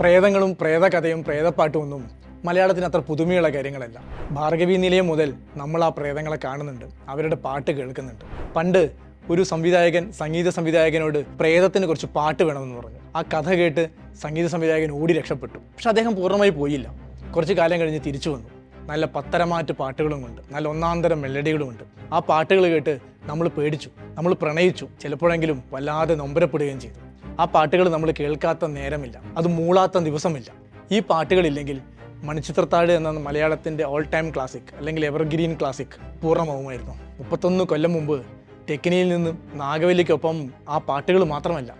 പ്രേതങ്ങളും പ്രേതകഥയും പ്രേതപ്പാട്ടും ഒന്നും മലയാളത്തിന് അത്ര പുതുമയുള്ള കാര്യങ്ങളല്ല. ഭാർഗവി നിലയം മുതൽ നമ്മൾ ആ പ്രേതങ്ങളെ കാണുന്നുണ്ട്. അവരുടെ പാട്ട് കേൾക്കുന്നുണ്ട്. പണ്ട് ഒരു സംവിധായകൻ സംഗീത സംവിധായകനോട് പ്രേതത്തിന് കുറച്ച് പാട്ട് വേണമെന്ന് പറഞ്ഞു. ആ കഥ കേട്ട് സംഗീത സംവിധായകൻ ഓടി രക്ഷപ്പെട്ടു. പക്ഷെ അദ്ദേഹം പൂർണമായി പോയില്ല. കുറച്ച് കാലം കഴിഞ്ഞ് തിരിച്ചു വന്നു. നല്ല പത്തരമാറ്റ് പാട്ടുകളും ഉണ്ട്. നല്ല ഒന്നാന്തരം മെലഡികളും ഉണ്ട്. ആ പാട്ടുകൾ കേട്ട് നമ്മൾ പേടിച്ചു. നമ്മൾ പ്രണയിച്ചു. ചിലപ്പോഴെങ്കിലും വല്ലാതെ നൊമ്പരപ്പെടുകയും ചെയ്തു. ആ പാട്ടുകൾ നമ്മൾ കേൾക്കാത്ത നേരമില്ല. അത് മൂളാത്ത ദിവസമില്ല. ഈ പാട്ടുകളില്ലെങ്കിൽ മണിച്ചിത്രത്താഴ് എന്ന മലയാളത്തിന്റെ ഓൾ ടൈം ക്ലാസിക് അല്ലെങ്കിൽ എവർഗ്രീൻ ക്ലാസിക് പൂർണമാവുമായിരുന്നു. മുപ്പത്തൊന്ന് കൊല്ലം മുമ്പ് ടെക്കിനിയിൽ നിന്നും നാഗവല്ലിക്കൊപ്പം ആ പാട്ടുകൾ മാത്രമല്ല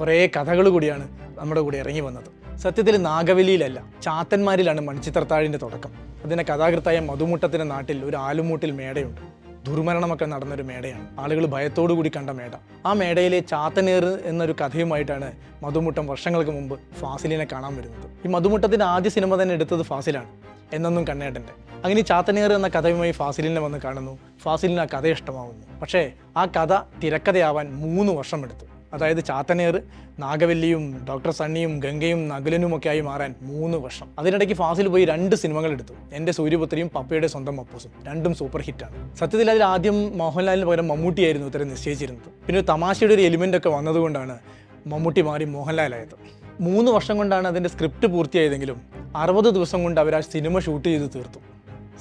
കുറേ കഥകൾ കൂടിയാണ് നമ്മുടെ കൂടെ ഇറങ്ങി വന്നത്. സത്യത്തിൽ നാഗവലിയിലല്ല ചാത്തന്മാരിലാണ് മണിച്ചിത്രത്താഴിന്റെ തുടക്കം. അതിന്റെ കഥാകൃത്തായ മധുമുട്ടത്തിന്റെ നാട്ടിൽ ഒരു ആലുമൂട്ടിൽ മേടയുണ്ട്. ദുർമരണമൊക്കെ നടന്നൊരു മേടയാണ്. ആളുകൾ ഭയത്തോടു കൂടി കണ്ട മേട. ആ മേടയിലെ ചാത്തനേർ എന്നൊരു കഥയുമായിട്ടാണ് മധുമുട്ടം വർഷങ്ങൾക്ക് മുമ്പ് ഫാസിലിനെ കാണാൻ വരുന്നത്. ഈ മധുമുട്ടത്തിന്റെ ആദ്യ സിനിമ തന്നെ എടുത്തത് ഫാസിലാണ്. എന്നൊന്നും കണ്ണേട്ടന്റെ. അങ്ങനെ ചാത്തനേർ എന്ന കഥയുമായി ഫാസിലിനെ വന്ന് കാണുന്നു. ഫാസിലിന് ആ കഥ ഇഷ്ടമാവുന്നു. പക്ഷേ ആ കഥ തിരക്കഥയാവാൻ മൂന്ന് വർഷം എടുത്തു അതായത് ചാത്തനേർ നാഗവല്ലിയും ഡോക്ടർ സണ്ണിയും ഗംഗയും നകുലനും ഒക്കെ ആയി മാറാൻ മൂന്ന് വർഷം. അതിനിടയ്ക്ക് ഫാസിൽ പോയി രണ്ട് സിനിമകൾ എടുത്തു. എന്റെ സൂര്യപുത്രിയും പപ്പയുടെ സ്വന്തം അപ്പൂസും. രണ്ടും സൂപ്പർ ഹിറ്റാണ് സത്യത്തിൽ അതിൽ ആദ്യം മോഹൻലാലിന് പകരം മമ്മൂട്ടിയായിരുന്നു ഇത്തരം നിശ്ചയിച്ചിരുന്നത്. പിന്നെ തമാശയുടെ ഒരു എലിമെന്റ് ഒക്കെ വന്നതുകൊണ്ടാണ് മമ്മൂട്ടി മാറി മോഹൻലാലായത് മൂന്ന് വർഷം കൊണ്ടാണ് അതിന്റെ സ്ക്രിപ്റ്റ് പൂർത്തിയായതെങ്കിലും അറുപത് ദിവസം കൊണ്ട് അവർ ആ സിനിമ ഷൂട്ട് ചെയ്ത് തീർത്തു.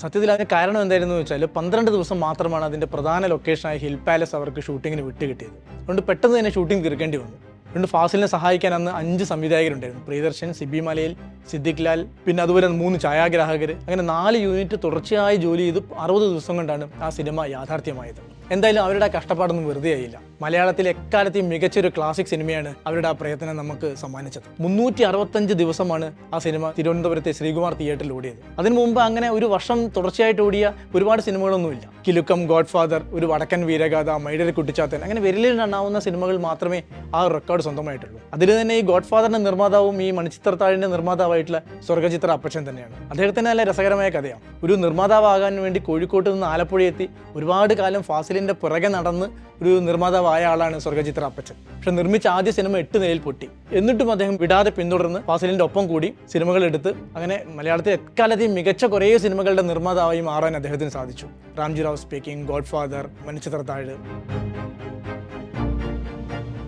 സത്യത്തിൽ അതിന് കാരണം എന്തായിരുന്നു വെച്ചാൽ പന്ത്രണ്ട് ദിവസം മാത്രമാണ് അതിന്റെ പ്രധാന ലൊക്കേഷനായ ഹിൽ പാലസ് അവർക്ക് ഷൂട്ടിങ്ങിന് വിട്ടുകിട്ടിയത്. അതുകൊണ്ട് പെട്ടെന്ന് തന്നെ ഷൂട്ടിംഗ് തീർക്കേണ്ടി വന്നു. അതുകൊണ്ട് ഫാസിലിനെ സഹായിക്കാൻ അന്ന് അഞ്ച് സംവിധായകരുണ്ടായിരുന്നു. പ്രിയദർശൻ സിബി മലയിൽ സിദ്ദിഖ് ലാൽ പിന്നെ അതുപോലെ മൂന്ന് ഛായാഗ്രാഹകർ അങ്ങനെ നാല് യൂണിറ്റ് തുടർച്ചയായി ജോലി ചെയ്ത് അറുപത് ദിവസം കൊണ്ടാണ് ആ സിനിമ യാഥാർത്ഥ്യമായത്. എന്തായാലും അവരുടെ കഷ്ടപ്പാടൊന്നും വെറുതെ ആയില്ല. മലയാളത്തിലെ എക്കാലത്തെയും മികച്ചൊരു ക്ലാസിക് സിനിമയാണ് അവരുടെ ആ പ്രയത്നം നമുക്ക് സമ്മാനിച്ചത്. മുന്നൂറ്റി അറുപത്തഞ്ച് ദിവസമാണ് ആ സിനിമ തിരുവനന്തപുരത്തെ ശ്രീകുമാർ തിയേറ്ററിൽ ഓടിയത്. അതിനു മുമ്പ് അങ്ങനെ ഒരു വർഷം തുടർച്ചയായിട്ട് ഓടിയ ഒരുപാട് സിനിമകളൊന്നുമില്ല. കിലുക്കം ഗോഡ് ഫാദർ ഒരു വടക്കൻ വീരഗാഥ മൈഡൽ കുട്ടിച്ചാത്തൻ അങ്ങനെ വിരലിൽ എണ്ണാവുന്ന സിനിമകൾ മാത്രമേ ആ റെക്കോർഡ് സ്വന്തമായിട്ടുള്ളൂ. അതിൽ തന്നെ ഈ ഗോഡ് ഫാദറിന്റെ നിർമ്മാതാവും ഈ മണിച്ചിത്രത്താഴിന്റെ നിർമ്മാതാവായിട്ടുള്ള സ്വർഗചിത്ര അപ്പച്ചൻ തന്നെയാണ്. അദ്ദേഹത്തിന് നല്ല രസകരമായ കഥയാണ്. ഒരു നിർമ്മാതാവാകാൻ വേണ്ടി കോഴിക്കോട്ട് നിന്ന് ആലപ്പുഴയെത്തി ഒരുപാട് കാലം ഫാസിലിന്റെ പുറകെ നടന്ന് ഒരു നിർമ്മാതാവായ ആളാണ് സ്വർഗചിത്ര അപ്പച്ചൻ. പക്ഷെ നിർമ്മിച്ച ആദ്യ സിനിമ എട്ട് നിലയിൽ പൊട്ടി. എന്നിട്ടും അദ്ദേഹം വിടാതെ പിന്തുടർന്ന് ഫാസിലിന്റെ ഒപ്പം കൂടി സിനിമകൾ എടുത്ത് അങ്ങനെ മലയാളത്തിൽ എക്കാലത്തെയും മികച്ച കുറേ സിനിമകളുടെ നിർമ്മാതാവായി മാറാൻ അദ്ദേഹത്തിന് സാധിച്ചു. Ramji Rao speaking godfather Manichitrathazhu.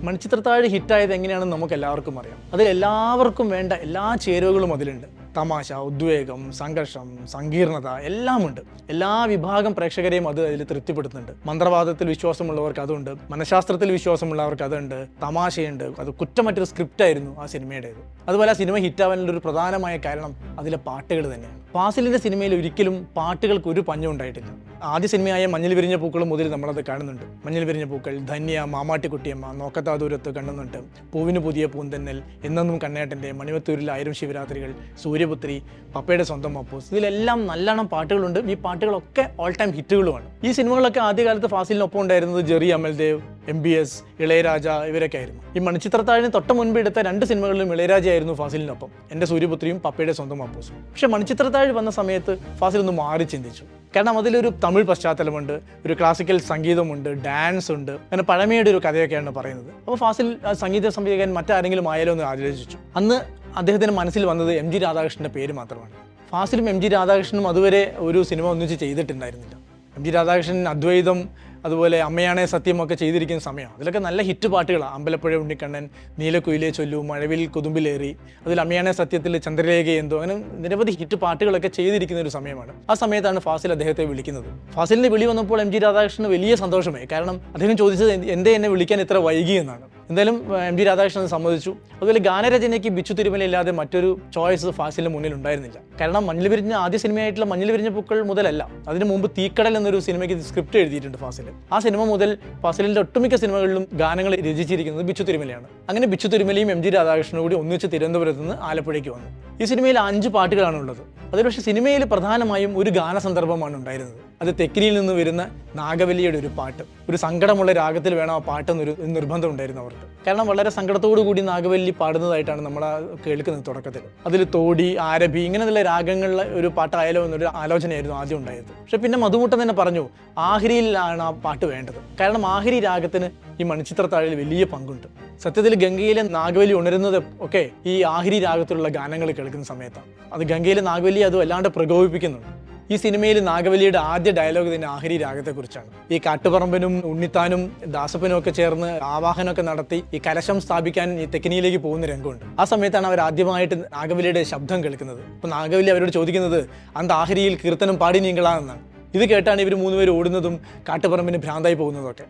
Manichitrathazhu ഹിറ്റായത് എങ്ങനെയാണെന്ന് നമുക്ക് എല്ലാവർക്കും അറിയാം. അതിൽ എല്ലാവർക്കും വേണ്ട എല്ലാ ചേരുവകളും അതിലുണ്ട്. തമാശ ഉദ്വേഗം സംഘർഷം സങ്കീർണത എല്ലാമുണ്ട്. എല്ലാ വിഭാഗം പ്രേക്ഷകരെയും അത് അതിൽ തൃപ്തിപ്പെടുത്തുന്നുണ്ട്. മന്ത്രവാദത്തിൽ വിശ്വാസമുള്ളവർക്ക് അതുണ്ട്. മനഃശാസ്ത്രത്തിൽ വിശ്വാസമുള്ളവർക്ക് അതുണ്ട്. തമാശയുണ്ട്. അത് കുറ്റമറ്റൊരു സ്ക്രിപ്റ്റ് ആയിരുന്നു ആ സിനിമയുടേത്. അതുപോലെ ആ സിനിമ ഹിറ്റാവാനുള്ള ഒരു പ്രധാനമായ കാരണം അതിലെ പാട്ടുകൾ തന്നെയാണ്. ഫാസിലിന്റെ സിനിമയിൽ ഒരിക്കലും പാട്ടുകൾക്ക് ഒരു പഞ്ഞം ഉണ്ടായിട്ടില്ല. ആദ്യ സിനിമയായ മഞ്ഞൾ വിരിഞ്ഞ പൂക്കൾ മുതൽ നമ്മളത് കാണുന്നുണ്ട്. മഞ്ഞൾ വിരിഞ്ഞ പൂക്കൾ ധന്യ മാമാട്ടിക്കുട്ടിയമ്മ നോക്കത്താ ദൂരത്ത് കണ്ണുന്നുണ്ട്. പൂവിന് പുതിയ പൂന്തന്നൽ എന്നെന്നും കണ്ണേട്ടന്റെ മണിമത്തൂരിൽ ആയിരം ശിവരാത്രികൾ സൂര്യപുത്രി പപ്പയുടെ സ്വന്തം മപ്പൂസ് ഇതിലെല്ലാം നല്ലോണം പാട്ടുകളുണ്ട്. ഈ പാട്ടുകളൊക്കെ ഓൾ ടൈം ഹിറ്റുകളുമാണ്. ഈ സിനിമകളൊക്കെ ആദ്യകാലത്ത് ഫാസിലിനൊപ്പം ഉണ്ടായിരുന്നത് Jerry Amaldev M B S Ilaiyaraaja ഇവരൊക്കെ ആയിരുന്നു. ഈ മണിച്ചിത്രത്താഴിന് തൊട്ട് മുൻപ് എടുത്ത രണ്ട് സിനിമകളിലും ഇളയരാജയായിരുന്നു ഫാസിലിനൊപ്പം. എന്റെ സൂര്യപുത്രിയും പപ്പയുടെ സ്വന്തം മപ്പൂസും. പക്ഷേ മണിച്ചിത്രത്താഴ് വന്ന സമയത്ത് ഫാസിൽ ഒന്ന് മാറി ചിന്തിച്ചു. കാരണം അതിലൊരു തമിഴ് പശ്ചാത്തലമുണ്ട് ഒരു ക്ലാസിക്കൽ സംഗീതമുണ്ട് ഡാൻസ് ഉണ്ട് അങ്ങനെ പഴമയുടെ ഒരു കഥയൊക്കെയാണ് പറയുന്നത്. അപ്പോൾ ഫാസിൽ സംഗീത സംവിധായകൻ മറ്റാരെങ്കിലും ആയാലോ എന്ന് ആലോചിച്ചു. അന്ന് അദ്ദേഹത്തിന്റെ മനസ്സിൽ വന്നത് എം ജി രാധാകൃഷ്ണന്റെ പേര് മാത്രമാണ്. ഫാസിലും എം ജി രാധാകൃഷ്ണനും അതുവരെ ഒരു സിനിമ ഒന്നിച്ച് ചെയ്തിട്ടുണ്ടായിരുന്നില്ല. എം ജി രാധാകൃഷ്ണൻ അദ്വൈതം അതുപോലെ അമ്മയാണേ സത്യമൊക്കെ ചെയ്തിരിക്കുന്ന സമയമാണ്. അതിലൊക്കെ നല്ല ഹിറ്റ് പാട്ടുകളാണ് അമ്പലപ്പുഴ ഉണ്ണിക്കണ്ണൻ നീലക്കുയിലെ ചൊല്ലു മഴവിൽ കൊതുമ്പിലേറി അതിൽ അമ്മയാണേ സത്യത്തിൽ ചന്ദ്രരേഖ എന്തോ അങ്ങനെ നിരവധി ഹിറ്റ് പാട്ടുകളൊക്കെ ചെയ്തിരിക്കുന്ന ഒരു സമയമാണ്. ആ സമയത്താണ് ഫാസിൽ അദ്ദേഹത്തെ വിളിക്കുന്നത്. ഫാസിലിന്റെ വിളി വന്നപ്പോൾ എം ജി രാധാകൃഷ്ണന് വലിയ സന്തോഷമായി. കാരണം അദ്ദേഹം ചോദിച്ചത് എന്തേ എന്നെ വിളിക്കാൻ ഇത്ര വൈകി എന്നാണ്. എന്തായാലും എം ജി രാധാകൃഷ്ണൻ സമ്മതിച്ചു. അതുപോലെ ഗാനരചനയ്ക്ക് ബിച്ചു തിരുമല ഇല്ലാതെ മറ്റൊരു ചോയ്സ് ഫാസിലിന് മുന്നിൽ ഉണ്ടായിരുന്നില്ല. കാരണം മഞ്ഞൾ വിരിഞ്ഞ ആദ്യ സിനിമയായിട്ടുള്ള മഞ്ഞൾ വിരിഞ്ഞ പൂക്കൾ മുതലല്ല അതിന് മുമ്പ് തീക്കടൽ എന്നൊരു സിനിമയ്ക്ക് സ്ക്രിപ്റ്റ് എഴുതിയിട്ടുണ്ട് ഫാസിൽ ആ സിനിമ മുതൽ ഫാസിലിന്റെ ഒട്ടുമിക്ക സിനിമകളിലും ഗാനങ്ങൾ രചിച്ചിരിക്കുന്നത് ബിച്ചു തിരുമലയാണ്. അങ്ങനെ ബിച്ചു തിരുമലയും എം ജി രാധാകൃഷ്ണനും കൂടി ഒന്നിച്ച് തിരുവനന്തപുരത്ത് നിന്ന് ആലപ്പുഴയ്ക്ക് വന്നു. ഈ സിനിമയിൽ അഞ്ച് പാട്ടുകളാണ് ഉള്ളത് അതിൽ പക്ഷേ സിനിമയിൽ പ്രധാനമായും ഒരു ഗാന സന്ദർഭമാണ് ഉണ്ടായിരുന്നത്. അത് തെക്കിനിയിൽ നിന്ന് വരുന്ന നാഗവല്ലിയുടെ ഒരു പാട്ട്. ഒരു സങ്കടമുള്ള രാഗത്തിൽ വേണം ആ പാട്ടെന്നൊരു നിർബന്ധം ഉണ്ടായിരുന്നു അവർക്ക്. കാരണം വളരെ സങ്കടത്തോടു കൂടി നാഗവല്ലി പാടുന്നതായിട്ടാണ് നമ്മൾ ആ കേൾക്കുന്നത് തുടക്കത്തിൽ. അതിൽ തോടി ആരഭി ഇങ്ങനെയുള്ള രാഗങ്ങളിലെ ഒരു പാട്ടായാലോ എന്നൊരു ആലോചനയായിരുന്നു ആദ്യം ഉണ്ടായത്. പക്ഷെ പിന്നെ മധുമുട്ടൻ തന്നെ പറഞ്ഞു ആഹരിയിലാണ് ആ പാട്ട് വേണ്ടത്. കാരണം ആഹരി രാഗത്തിന് ഈ മണിച്ചിത്രത്താഴിൽ വലിയ പങ്കുണ്ട്. സത്യത്തിൽ ഗംഗയിലെ നാഗവലി ഉണരുന്നത് ഒക്കെ ഈ ആഹിരി രാഗത്തിലുള്ള ഗാനങ്ങൾ കേൾക്കുന്ന സമയത്താണ്. അത് ഗംഗയിലെ നാഗവലി അത് വല്ലാണ്ട് പ്രകോപിപ്പിക്കുന്നുണ്ട്. ഈ സിനിമയിൽ നാഗവലിയുടെ ആദ്യ ഡയലോഗ് തന്നെ ആഹിരി രാഗത്തെക്കുറിച്ചാണ്. ഈ കാട്ടുപറമ്പനും ഉണ്ണിത്താനും ദാസപ്പനും ഒക്കെ ചേർന്ന് ആവാഹനമൊക്കെ നടത്തി ഈ കലശം സ്ഥാപിക്കാൻ ഈ തെക്കിനിയിലേക്ക് പോകുന്ന രംഗമുണ്ട്. ആ സമയത്താണ് അവർ ആദ്യമായിട്ട് നാഗവലിയുടെ ശബ്ദം കേൾക്കുന്നത്. അപ്പൊ നാഗവലി അവരോട് ചോദിക്കുന്നത് അന്ത് ആഹരിയിൽ കീർത്തനം പാടി നീങ്ങളാണെന്നാണ് ഇത് കേട്ടാണ് ഇവർ മൂന്നുപേർ ഓടുന്നതും കാട്ടുപറമ്പിന് ഭ്രാന്തായി പോകുന്നതൊക്കെ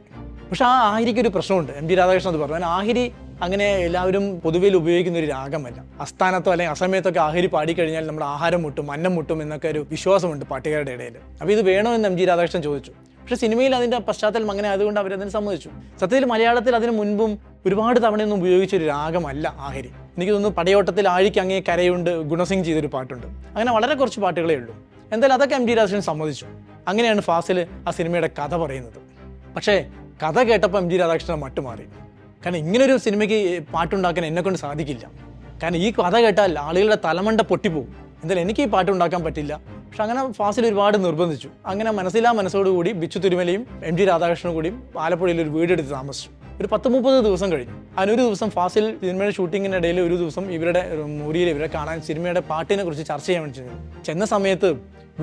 പക്ഷെ ആ ആഹിരിക്ക് ഒരു പ്രശ്നമുണ്ട്. എം ജി രാധാകൃഷ്ണൻ അത് പറഞ്ഞു. ആഹരി ആഹിരി അങ്ങനെ എല്ലാവരും പൊതുവിൽ ഉപയോഗിക്കുന്ന ഒരു രാഗമല്ല. അസ്ഥാനത്തോ അല്ലെങ്കിൽ അസമയത്തൊക്കെ ആഹരി പാടിക്കഴിഞ്ഞാൽ നമ്മുടെ ആഹാരം മുട്ടും അന്നം മുട്ടും എന്നൊക്കെ ഒരു വിശ്വാസമുണ്ട് പാട്ടുകാരുടെ ഇടയിൽ. അപ്പോൾ ഇത് വേണോ എന്ന് എം ജി രാധാകൃഷ്ണൻ ചോദിച്ചു. പക്ഷേ സിനിമയിൽ അതിന്റെ പശ്ചാത്തലം അങ്ങനെ ആയതുകൊണ്ട് അവരതിന് സമ്മതിച്ചു. സത്യത്തിൽ മലയാളത്തിൽ അതിന് മുൻപും ഒരുപാട് തവണയൊന്നും ഉപയോഗിച്ച ഒരു രാഗമല്ല ആഹരി. എനിക്ക് തോന്നുന്നു പടയോട്ടത്തിൽ ആഴിക്ക് അങ്ങേ കരയുണ്ട് ഗുണസിംഗ് ചെയ്തൊരു പാട്ടുണ്ട്. അങ്ങനെ വളരെ കുറച്ച് പാട്ടുകളേ ഉള്ളൂ. എന്തായാലും അതൊക്കെ എം ജി രാധാകൃഷ്ണൻ സമ്മതിച്ചു. അങ്ങനെയാണ് ഫാസിൽ ആ സിനിമയുടെ കഥ പറയുന്നത്. പക്ഷേ കഥ കേട്ടപ്പോൾ എം ജി രാധാകൃഷ്ണൻ മട്ടുമാറി. കാരണം ഇങ്ങനൊരു സിനിമയ്ക്ക് പാട്ടുണ്ടാക്കാൻ എന്നെ കൊണ്ട് സാധിക്കില്ല. കാരണം ഈ കഥ കേട്ടാൽ ആളുകളുടെ തലമണ്ട പൊട്ടിപ്പോകും എന്തായാലും എനിക്ക് ഈ പാട്ട് ഉണ്ടാക്കാൻ പറ്റില്ല. പക്ഷെ അങ്ങനെ ഫാസിൽ ഒരുപാട് നിർബന്ധിച്ചു. അങ്ങനെ മനസ്സിലാ മനസ്സോടുകൂടി ബിച്ചു തിരുമലയും എം ജി രാധാകൃഷ്ണനും കൂടിയും ആലപ്പുഴയിൽ ഒരു വീടെടുത്ത് താമസിച്ചു. ഒരു പത്ത് മുപ്പത് ദിവസം കഴിഞ്ഞു. അതിനൊരു ദിവസം ഫാസിൽ സിനിമയുടെ ഷൂട്ടിങ്ങിന്റെ ഇടയിൽ ഒരു ദിവസം ഇവരുടെ മുറിയിൽ ഇവരെ കാണാൻ സിനിമയുടെ പാട്ടിനെ കുറിച്ച് ചർച്ച ചെയ്യാൻ വേണ്ടി ചെന്നു സമയത്ത്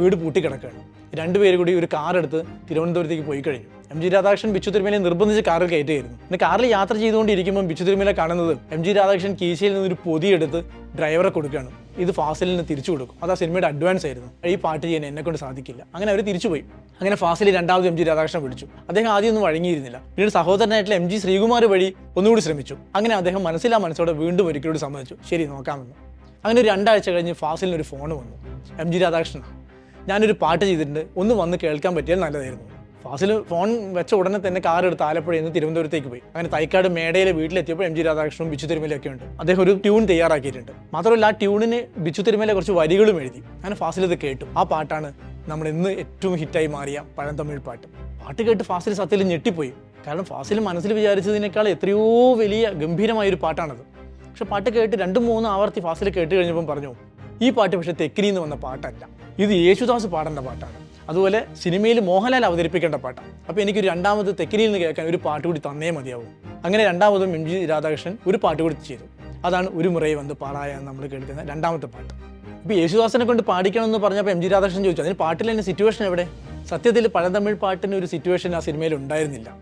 വീട് പൂട്ടിക്കിടക്കുകയാണ്. രണ്ടുപേരും കൂടി ഒരു കാർ എടുത്ത് തിരുവനന്തപുരത്തേക്ക് പോയി കഴിഞ്ഞു. എം ജി രാധാകൃഷ്ണൻ ബിച്ചു തിരുമേലെ നിർബന്ധിച്ച് കാറിൽ കയറ്റിയായിരുന്നു പിന്നെ കാറിൽ യാത്ര ചെയ്തുകൊണ്ടിരിക്കുമ്പോൾ ബിച്ചു തിരുമേലെ കാണുന്നത് എം ജി രാധാകൃഷ്ണൻ കീശയിൽ നിന്ന് ഒരു പൊതിയെടുത്ത് ഡ്രൈവറെ കൊടുക്കുകയാണ്. ഇത് ഫാസിലിന് തിരിച്ചു കൊടുക്കും. അത് ആ സിനിമയുടെ അഡ്വാൻസ് ആയിരുന്നു. ഈ പാട്ട് ചെയ്യാൻ എന്നെ കൊണ്ട് സാധിക്കില്ല. അങ്ങനെ അവർ തിരിച്ചുപോയി അങ്ങനെ ഫാസിൽ രണ്ടാമത് എം ജി രാധാകൃഷ്ണൻ വിളിച്ചു. അദ്ദേഹം ആദ്യം ഒന്നും വഴങ്ങിയിരുന്നില്ല. പിന്നീട് സഹോദരനായിട്ടുള്ള എം ജി ശ്രീകുമാർ വഴി ഒന്നുകൂടി ശ്രമിച്ചു. അങ്ങനെ അദ്ദേഹം മനസ്സിലാ മനസ്സോടെ വീണ്ടും ഒരിക്കലോട് സമ്മതിച്ചു. ശരി നോക്കാമെന്ന്. അങ്ങനെ ഒരു രണ്ടാഴ്ച കഴിഞ്ഞ് ഫാസിലിന് ഒരു ഫോൺ വന്നു. എം ജി രാധാകൃഷ്ണൻ ഞാനൊരു പാട്ട് ചെയ്തിട്ടുണ്ട്. ഒന്ന് വന്ന് കേൾക്കാൻ പറ്റിയാൽ നല്ലതായിരുന്നു. ഫാസിൽ ഫോൺ വെച്ച ഉടനെ തന്നെ കാർ എടുത്ത് ആലപ്പുഴയിൽ നിന്ന് തിരുവനന്തപുരത്തേക്ക് പോയി. അങ്ങനെ തൈക്കാട് മേടയിലെ വീട്ടിലെത്തിയപ്പോൾ എം ജി രാധാകൃഷ്ണനും ബിച്ചു തിരുമലയൊക്കെ ഉണ്ട്. അദ്ദേഹം ഒരു ട്യൂൺ തയ്യാറാക്കിയിട്ടുണ്ട്. മാത്രമല്ല ആ ട്യൂണിന് ബിച്ചു തിരുമല കുറച്ച് വരികളും എഴുതി. അങ്ങനെ ഫാസിൽ ഇത് കേട്ടു. ആ പാട്ടാണ് നമ്മൾ ഇന്ന് ഏറ്റവും ഹിറ്റായി മാറിയ പഴന്തമിഴ് പാട്ട്. പാട്ട് കേട്ട് ഫാസിൽ സത്യത്തിൽ ഞെട്ടിപ്പോയി. കാരണം ഫാസിൽ മനസ്സിൽ വിചാരിച്ചതിനേക്കാൾ എത്രയോ വലിയ ഗംഭീരമായ ഒരു പാട്ടാണത്. പക്ഷെ പാട്ട് കേട്ട് രണ്ടും മൂന്നും ആവർത്തി ഫാസിൽ കേട്ട് കഴിഞ്ഞപ്പം പറഞ്ഞു ഈ പാട്ട് പക്ഷേ തെക്കിനിന്ന് നിന്ന് വന്ന പാട്ടല്ല. ഇത് യേശുദാസ് പാടേണ്ട പാട്ടാണ്. അതുപോലെ സിനിമയിൽ മോഹൻലാൽ അവതരിപ്പിക്കേണ്ട പാട്ടാണ്. അപ്പോൾ എനിക്കൊരു രണ്ടാമത് തെക്കിനിയിൽ നിന്ന് കേൾക്കാൻ ഒരു പാട്ട് കൂടി തന്നേ മതിയാവും. അങ്ങനെ രണ്ടാമതും എം ജി രാധാകൃഷ്ണൻ ഒരു പാട്ട് കൂടി ചെയ്തു. അതാണ് ഒരു മുറയെ വന്ന് പാടായ നമ്മൾ കേൾക്കുന്ന രണ്ടാമത്തെ പാട്ട്. ഇപ്പോൾ യേശുദാസിനെ കൊണ്ട് പാടിക്കണം എന്ന് പറഞ്ഞപ്പോൾ എം ജി രാധാകൃഷ്ണൻ ചോദിച്ചു അതിന് പാട്ടിൽ തന്നെ സിറ്റുവേഷൻ എവിടെ? സത്യത്തിൽ പഴന്തമിഴ് പാട്ടിന് ഒരു സിറ്റുവേഷൻ ആ സിനിമയിൽ ഉണ്ടായിരുന്നില്ല.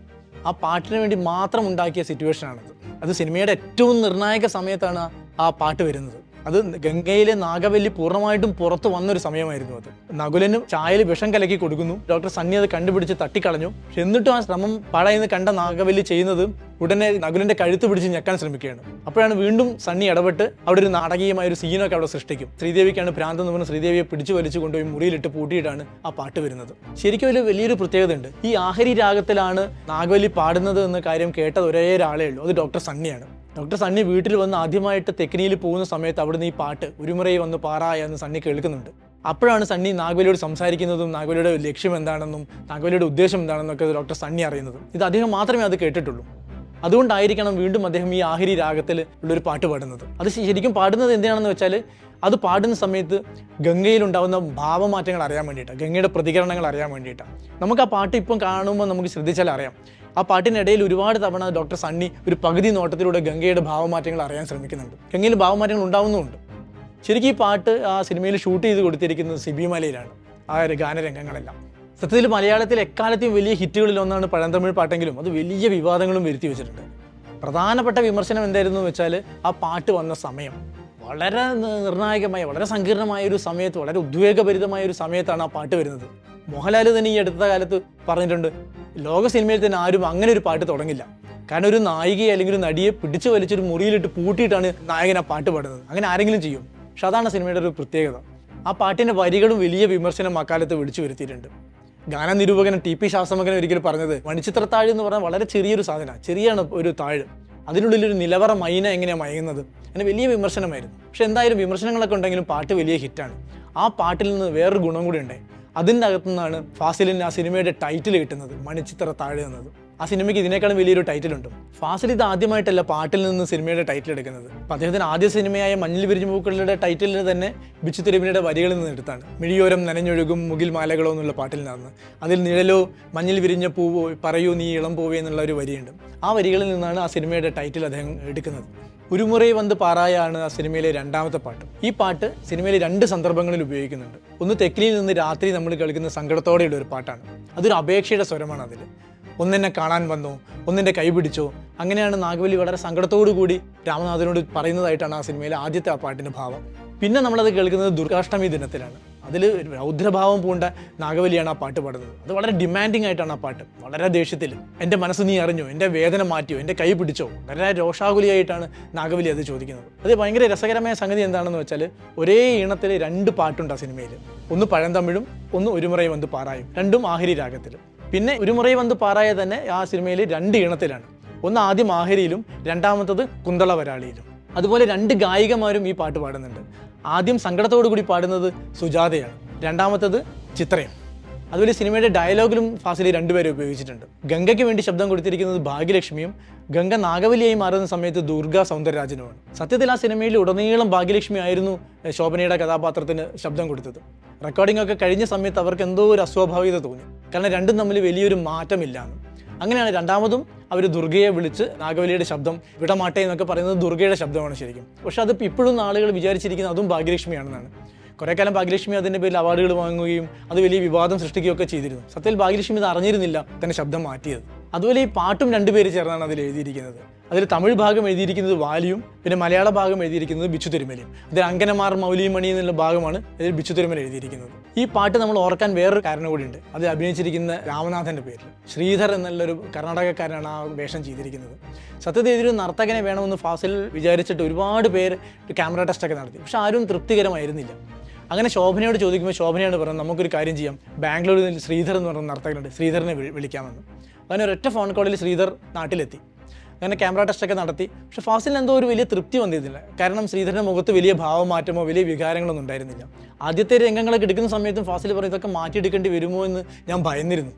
ആ പാട്ടിന് വേണ്ടി മാത്രം ഉണ്ടാക്കിയ സിറ്റുവേഷനാണത് അത് സിനിമയുടെ ഏറ്റവും നിർണായക സമയത്താണ് ആ പാട്ട് വരുന്നത്. അത് ഗംഗയിലെ നാഗവല്ലി പൂർണമായിട്ടും പുറത്തു വന്നൊരു സമയമായിരുന്നു അത്. നകുലന് ചായയിൽ വിഷം കലക്കി കൊടുക്കുന്നു. ഡോക്ടർ സണ്ണി അത് കണ്ടുപിടിച്ച് തട്ടിക്കളഞ്ഞു. പക്ഷെ എന്നിട്ടും ആ ശ്രമം പാടായിന്ന് കണ്ട നാഗവല്ലി ചെയ്യുന്നത് ഉടനെ നകുലിന്റെ കഴുത്ത് പിടിച്ച് ഞെക്കാൻ ശ്രമിക്കുകയാണ്. അപ്പോഴാണ് വീണ്ടും സണ്ണി ഇടപെട്ട് അവിടെ ഒരു നാടകീയമായ ഒരു സീനൊക്കെ അവിടെ സൃഷ്ടിക്കും. ശ്രീദേവിക്കാണ് ഭ്രാന്ത് എന്ന് പറഞ്ഞ് ശ്രീദേവിയെ പിടിച്ചു വലിച്ചു കൊണ്ടുപോയി മുറിയിലിട്ട് പൂട്ടിയിട്ടാണ് ആ പാട്ട് വരുന്നത്. ശരിക്കും ഒരു വലിയൊരു പ്രത്യേകതയുണ്ട്. ഈ ആഹരി രാഗത്തിലാണ് നാഗവല്ലി പാടുന്നത് എന്ന കാര്യം കേട്ടത് ഒരേ ഒരാളേ ഉള്ളൂ. അത് ഡോക്ടർ സണ്ണിയാണ്. ഡോക്ടർ സണ്ണി വീട്ടിൽ വന്ന് ആദ്യമായിട്ട് തെക്കിനിയിൽ പോകുന്ന സമയത്ത് അവിടുന്ന് ഈ പാട്ട് ഒരുമുറയിൽ വന്ന് പാറ എന്ന് സണ്ണി കേൾക്കുന്നുണ്ട്. അപ്പോഴാണ് സണ്ണി നാഗവലിയോട് സംസാരിക്കുന്നതും നാഗവലിയുടെ ലക്ഷ്യം എന്താണെന്നും നാഗവലിയുടെ ഉദ്ദേശം എന്താണെന്നൊക്കെ ഡോക്ടർ സണ്ണി അറിയുന്നത്. ഇത് അദ്ദേഹം മാത്രമേ അത് കേട്ടിട്ടുള്ളൂ. അതുകൊണ്ടായിരിക്കണം വീണ്ടും അദ്ദേഹം ഈ ആഹിരി രാഗത്തിൽ ഉള്ളൊരു പാട്ട് പാടുന്നത്. അത് ശരിക്കും പാടുന്നത് എന്തിനാണെന്ന് വെച്ചാൽ അത് പാടുന്ന സമയത്ത് ഗംഗയിലുണ്ടാകുന്ന ഭാവമാറ്റങ്ങൾ അറിയാൻ വേണ്ടിയിട്ടാണ് ഗംഗയുടെ പ്രതികരണങ്ങൾ അറിയാൻ വേണ്ടിയിട്ടാണ് നമുക്ക് ആ പാട്ട് ഇപ്പം കാണുമ്പോൾ നമുക്ക് ശ്രദ്ധിച്ചാൽ അറിയാം ആ പാട്ടിനിടയിൽ ഒരുപാട് തവണ ഡോക്ടർ സണ്ണി ഒരു പകുതി നോട്ടത്തിലൂടെ ഗംഗയുടെ ഭാവമാറ്റങ്ങൾ അറിയാൻ ശ്രമിക്കുന്നുണ്ട്. ഗംഗയിൽ ഭാവമാറ്റങ്ങൾ ഉണ്ടാവുന്നുമുണ്ട്. ശരിക്കും ഈ പാട്ട് ആ സിനിമയിൽ ഷൂട്ട് ചെയ്ത് കൊടുത്തിരിക്കുന്നത് സിബി മലയിലാണ്. ആ ഒരു ഗാനരംഗങ്ങളെല്ലാം. സത്യത്തിൽ മലയാളത്തിൽ എക്കാലത്തെയും വലിയ ഹിറ്റുകളിൽ ഒന്നാണ് പഴന്തമിഴ് പാട്ടെങ്കിലും അത് വലിയ വിവാദങ്ങളും വരുത്തി വെച്ചിട്ടുണ്ട്. പ്രധാനപ്പെട്ട വിമർശനം എന്തായിരുന്നു എന്ന് വെച്ചാൽ ആ പാട്ട് വന്ന സമയം. വളരെ നിർണായകമായ വളരെ സങ്കീർണമായ ഒരു സമയത്ത് വളരെ ഉദ്വേഗഭരിതമായ ഒരു സമയത്താണ് ആ പാട്ട് വരുന്നത്. മോഹൻലാൽ തന്നെ ഈ അടുത്ത കാലത്ത് പറഞ്ഞിട്ടുണ്ട് ലോക സിനിമയിൽ തന്നെ ആരും അങ്ങനെ ഒരു പാട്ട് തുടങ്ങില്ല. കാരണം ഒരു നായികയെ അല്ലെങ്കിൽ ഒരു നടിയെ പിടിച്ചു വലിച്ചൊരു മുറിയിലിട്ട് പൂട്ടിയിട്ടാണ് നായകൻ ആ പാട്ട് പാടുന്നത്. അങ്ങനെ ആരെങ്കിലും ചെയ്യും. പക്ഷെ അതാണ് സിനിമയുടെ ഒരു പ്രത്യേകത. ആ പാട്ടിന്റെ വരികളും വലിയ വിമർശനം അക്കാലത്ത് വിളിച്ചു വരുത്തിയിട്ടുണ്ട്. ഗാന നിരൂപകൻ ടി പി ശാസ്ത്രമകൻ ഒരിക്കൽ പറഞ്ഞത് മണിച്ചിത്രത്താഴ് എന്ന് പറഞ്ഞാൽ വളരെ ചെറിയൊരു സാധനമാണ് ചെറിയാണ് ഒരു താഴ്. അതിനുള്ളിൽ ഒരു നിലവറ മൈന എങ്ങനെയാണ് മയങ്ങുന്നത്? അങ്ങനെ വലിയ വിമർശനമായിരുന്നു. പക്ഷെ എന്തായാലും വിമർശനങ്ങളൊക്കെ ഉണ്ടെങ്കിലും പാട്ട് വലിയ ഹിറ്റാണ്. ആ പാട്ടിൽ നിന്ന് വേറൊരു ഗുണം കൂടി ഉണ്ട്. അതിന്റെ അകത്തു നിന്നാണ് ഫാസിലിന് ആ സിനിമയുടെ ടൈറ്റിൽ കിട്ടുന്നത് മണിച്ചിത്ര താഴെ എന്നത്. ആ സിനിമയ്ക്ക് ഇതിനേക്കാളും വലിയൊരു ടൈറ്റിൽ ഉണ്ട്. ഫാസിൽ ഇത് ആദ്യമായിട്ടല്ല പാട്ടിൽ നിന്ന് സിനിമയുടെ ടൈറ്റിൽ എടുക്കുന്നത്. അപ്പം അദ്ദേഹത്തിന് ആദ്യ സിനിമയായ മഞ്ഞിൽ വിരിഞ്ഞ പൂക്കളുടെ ടൈറ്റിലിൽ തന്നെ ബിച്ചു തിരുമിനിയുടെ വരികളിൽ നിന്ന് എടുത്താണ്. മിഴിയോരം നനഞ്ഞൊഴുകും മുകിൽ മാലകളോ എന്നുള്ള പാട്ടിൽ നിന്നാണ് അതിൽ നിഴലോ മഞ്ഞിൽ വിരിഞ്ഞ പൂവോ പറയൂ നീ ഇളം പോവേ എന്നുള്ള ഒരു വരിയുണ്ട്. ആ വരികളിൽ നിന്നാണ് ആ സിനിമയുടെ ടൈറ്റിൽ അദ്ദേഹം എടുക്കുന്നത്. ഒരുമുറൈ വന്ന് പാറായാണ് ആ സിനിമയിലെ രണ്ടാമത്തെ പാട്ട്. ഈ പാട്ട് സിനിമയിലെ രണ്ട് സന്ദർഭങ്ങളിൽ ഉപയോഗിക്കുന്നുണ്ട്. ഒന്ന് തെക്കിലിൽ നിന്ന് രാത്രി നമ്മൾ കളിക്കുന്ന സങ്കടത്തോടെയുള്ള ഒരു പാട്ടാണ്. അതൊരു അപേക്ഷയുടെ സ്വരമാണ് അതിൽ ഒന്നെന്നെ കാണാൻ വന്നു ഒന്നെന്റെ കൈ പിടിച്ചോ. അങ്ങനെയാണ് നാഗവല്ലി വളരെ സങ്കടത്തോടു കൂടി രാമനാഥനോട് പറയുന്നതായിട്ടാണ് ആ സിനിമയിലെ ആദ്യത്തെ ആ പാട്ടിന്റെ ഭാവം. പിന്നെ നമ്മളത് കേൾക്കുന്നത് ദുർഗാഷ്ടമി ദിനത്തിലാണ്. അതിൽ രൗദ്രഭാവം പൂണ്ട നാഗവലിയാണ് ആ പാട്ട് പാടുന്നത്. അത് വളരെ ഡിമാൻഡിങ് ആയിട്ടാണ് ആ പാട്ട്. വളരെ ദേഷ്യത്തിൽ എന്റെ മനസ്സ് നീ അറിഞ്ഞോ? എന്റെ വേദന മാറ്റിയോ? എന്റെ കൈ പിടിച്ചോ? വളരെ രോഷാകുലിയായിട്ടാണ് നാഗവലി അത് ചോദിക്കുന്നത്. അത് ഭയങ്കര രസകരമായ സംഗതി എന്താണെന്ന് വെച്ചാൽ ഒരേ ഈണത്തിൽ രണ്ട് പാട്ടുണ്ട് ആ സിനിമയിൽ ഒന്ന് പഴന്തമിഴും ഒന്ന് ഒരുമുറയും വന്ന് പാറായും. രണ്ടും ആഹിരി രാഗത്തിൽ പിന്നെ ഒരുമുറൈ വന്ന് പാറായ തന്നെ ആ സിനിമയിൽ രണ്ട് ഈണത്തിലാണ്. ഒന്ന് ആദ്യം ആഹരിയിലും രണ്ടാമത്തത് കുന്തള വരാളിയിലും അതുപോലെ രണ്ട് ഗായികമാരും ഈ പാട്ട് പാടുന്നുണ്ട്. ആദ്യം സങ്കടത്തോടു കൂടി പാടുന്നത് സുജാതയാണ്. രണ്ടാമത്തത് ചിത്രയും. അതുപോലെ സിനിമയുടെ ഡയലോഗിലും ഫാസിലി രണ്ടുപേരെ ഉപയോഗിച്ചിട്ടുണ്ട്. ഗംഗയ്ക്ക് വേണ്ടി ശബ്ദം കൊടുത്തിരിക്കുന്നത് ഭാഗ്യലക്ഷ്മിയും ഗംഗ നാഗവലിയായി മാറുന്ന സമയത്ത് ദുർഗ സൗന്ദരരാജനുമാണ്. സത്യത്തിൽ ആ സിനിമയിൽ ഉടനീളം ഭാഗ്യലക്ഷ്മി ആയിരുന്നു ശോഭനയുടെ കഥാപാത്രത്തിന് ശബ്ദം കൊടുത്തത്. റെക്കോർഡിംഗ് ഒക്കെ കഴിഞ്ഞ സമയത്ത് അവർക്ക് എന്തോ ഒരു അസ്വാഭാവികത തോന്നി. കാരണം രണ്ടും തമ്മിൽ വലിയൊരു മാറ്റമില്ലാന്ന്. അങ്ങനെയാണ് രണ്ടാമതും അവർ ദുർഗയെ വിളിച്ച് നാഗവലിയുടെ ശബ്ദം വിടമാട്ടെ എന്നൊക്കെ പറയുന്നത് ദുർഗയുടെ ശബ്ദമാണ് ശരിക്കും. പക്ഷെ അത് ഇപ്പോഴും ആളുകൾ വിചാരിച്ചിരിക്കുന്നത് അതും ഭാഗ്യലക്ഷ്മിയാണെന്നാണ്. കുറേ കാലം ഭാഗ്യലക്ഷ്മി അതിന്റെ പേരിൽ അവാർഡുകൾ വാങ്ങുകയും അത് വലിയ വിവാദം സൃഷ്ടിക്കുകയൊക്കെ ചെയ്തിരുന്നു. സത്യത്തിൽ ഭാഗ്യലക്ഷ്മി ഇത് അറിഞ്ഞിരുന്നില്ല തന്നെ ശബ്ദം മാറ്റിയത്. അതുപോലെ ഈ പാട്ടും രണ്ടുപേര് ചേർന്നാണ് അതിൽ എഴുതിയിരിക്കുന്നത്. അതിൽ തമിഴ് ഭാഗം എഴുതിയിരിക്കുന്നത് വാലിയും പിന്നെ മലയാള ഭാഗം എഴുതിയിരിക്കുന്നത് ബിച്ചു തിരുമലയും. അതിൽ അങ്കനമാർ മൗലിയും മണി എന്നുള്ള ഭാഗമാണ് ഇതിൽ ബിച്ചു തിരുമല എഴുതിയിരിക്കുന്നത്. ഈ പാട്ട് നമ്മൾ ഓർക്കാൻ വേറൊരു കാരണം കൂടിയുണ്ട് അത് അഭിനയിച്ചിരിക്കുന്ന രാമനാഥന്റെ പേരിൽ. ശ്രീധർ എന്നുള്ളൊരു കർണാടകക്കാരനാണ് ആ വേഷം ചെയ്തിരിക്കുന്നത്. സത്യത്തിൽ ഇതൊരു നർത്തകനെ വേണമെന്ന് ഫാസിൽ വിചാരിച്ചിട്ട് ഒരുപാട് പേര് ക്യാമറ ടെസ്റ്റൊക്കെ നടത്തി. പക്ഷെ ആരും തൃപ്തികരമായിരുന്നില്ല. അങ്ങനെ ശോഭനയോട് ചോദിക്കുമ്പോൾ ശോഭനയാണ് പറഞ്ഞത് നമുക്കൊരു കാര്യം ചെയ്യാം. ബാംഗ്ലൂരിൽ ശ്രീധർ എന്ന് പറയുന്ന നർത്തകനുണ്ട്. ശ്രീധറിനെ വിളി- വിളിക്കാമെന്ന്. അങ്ങനെ ഒരൊറ്റ ഫോൺ കോളിൽ ശ്രീധർ നാട്ടിലെത്തി. അങ്ങനെ ക്യാമറ ടെസ്റ്റൊക്കെ നടത്തി. പക്ഷെ ഫാസിലിന് എന്തോ ഒരു വലിയ തൃപ്തി വന്നിരുന്നില്ല. കാരണം ശ്രീധരന്റെ മുഖത്ത് വലിയ ഭാവമാറ്റമോ വലിയ വികാരങ്ങളൊന്നും ഉണ്ടായിരുന്നില്ല. ആദ്യത്തെ രംഗങ്ങളൊക്കെ എടുക്കുന്ന സമയത്തും ഫാസിൽ പറഞ്ഞു ഇതൊക്കെ മാറ്റിയെടുക്കേണ്ടി വരുമോ എന്ന് ഞാൻ ഭയന്നിരുന്നു.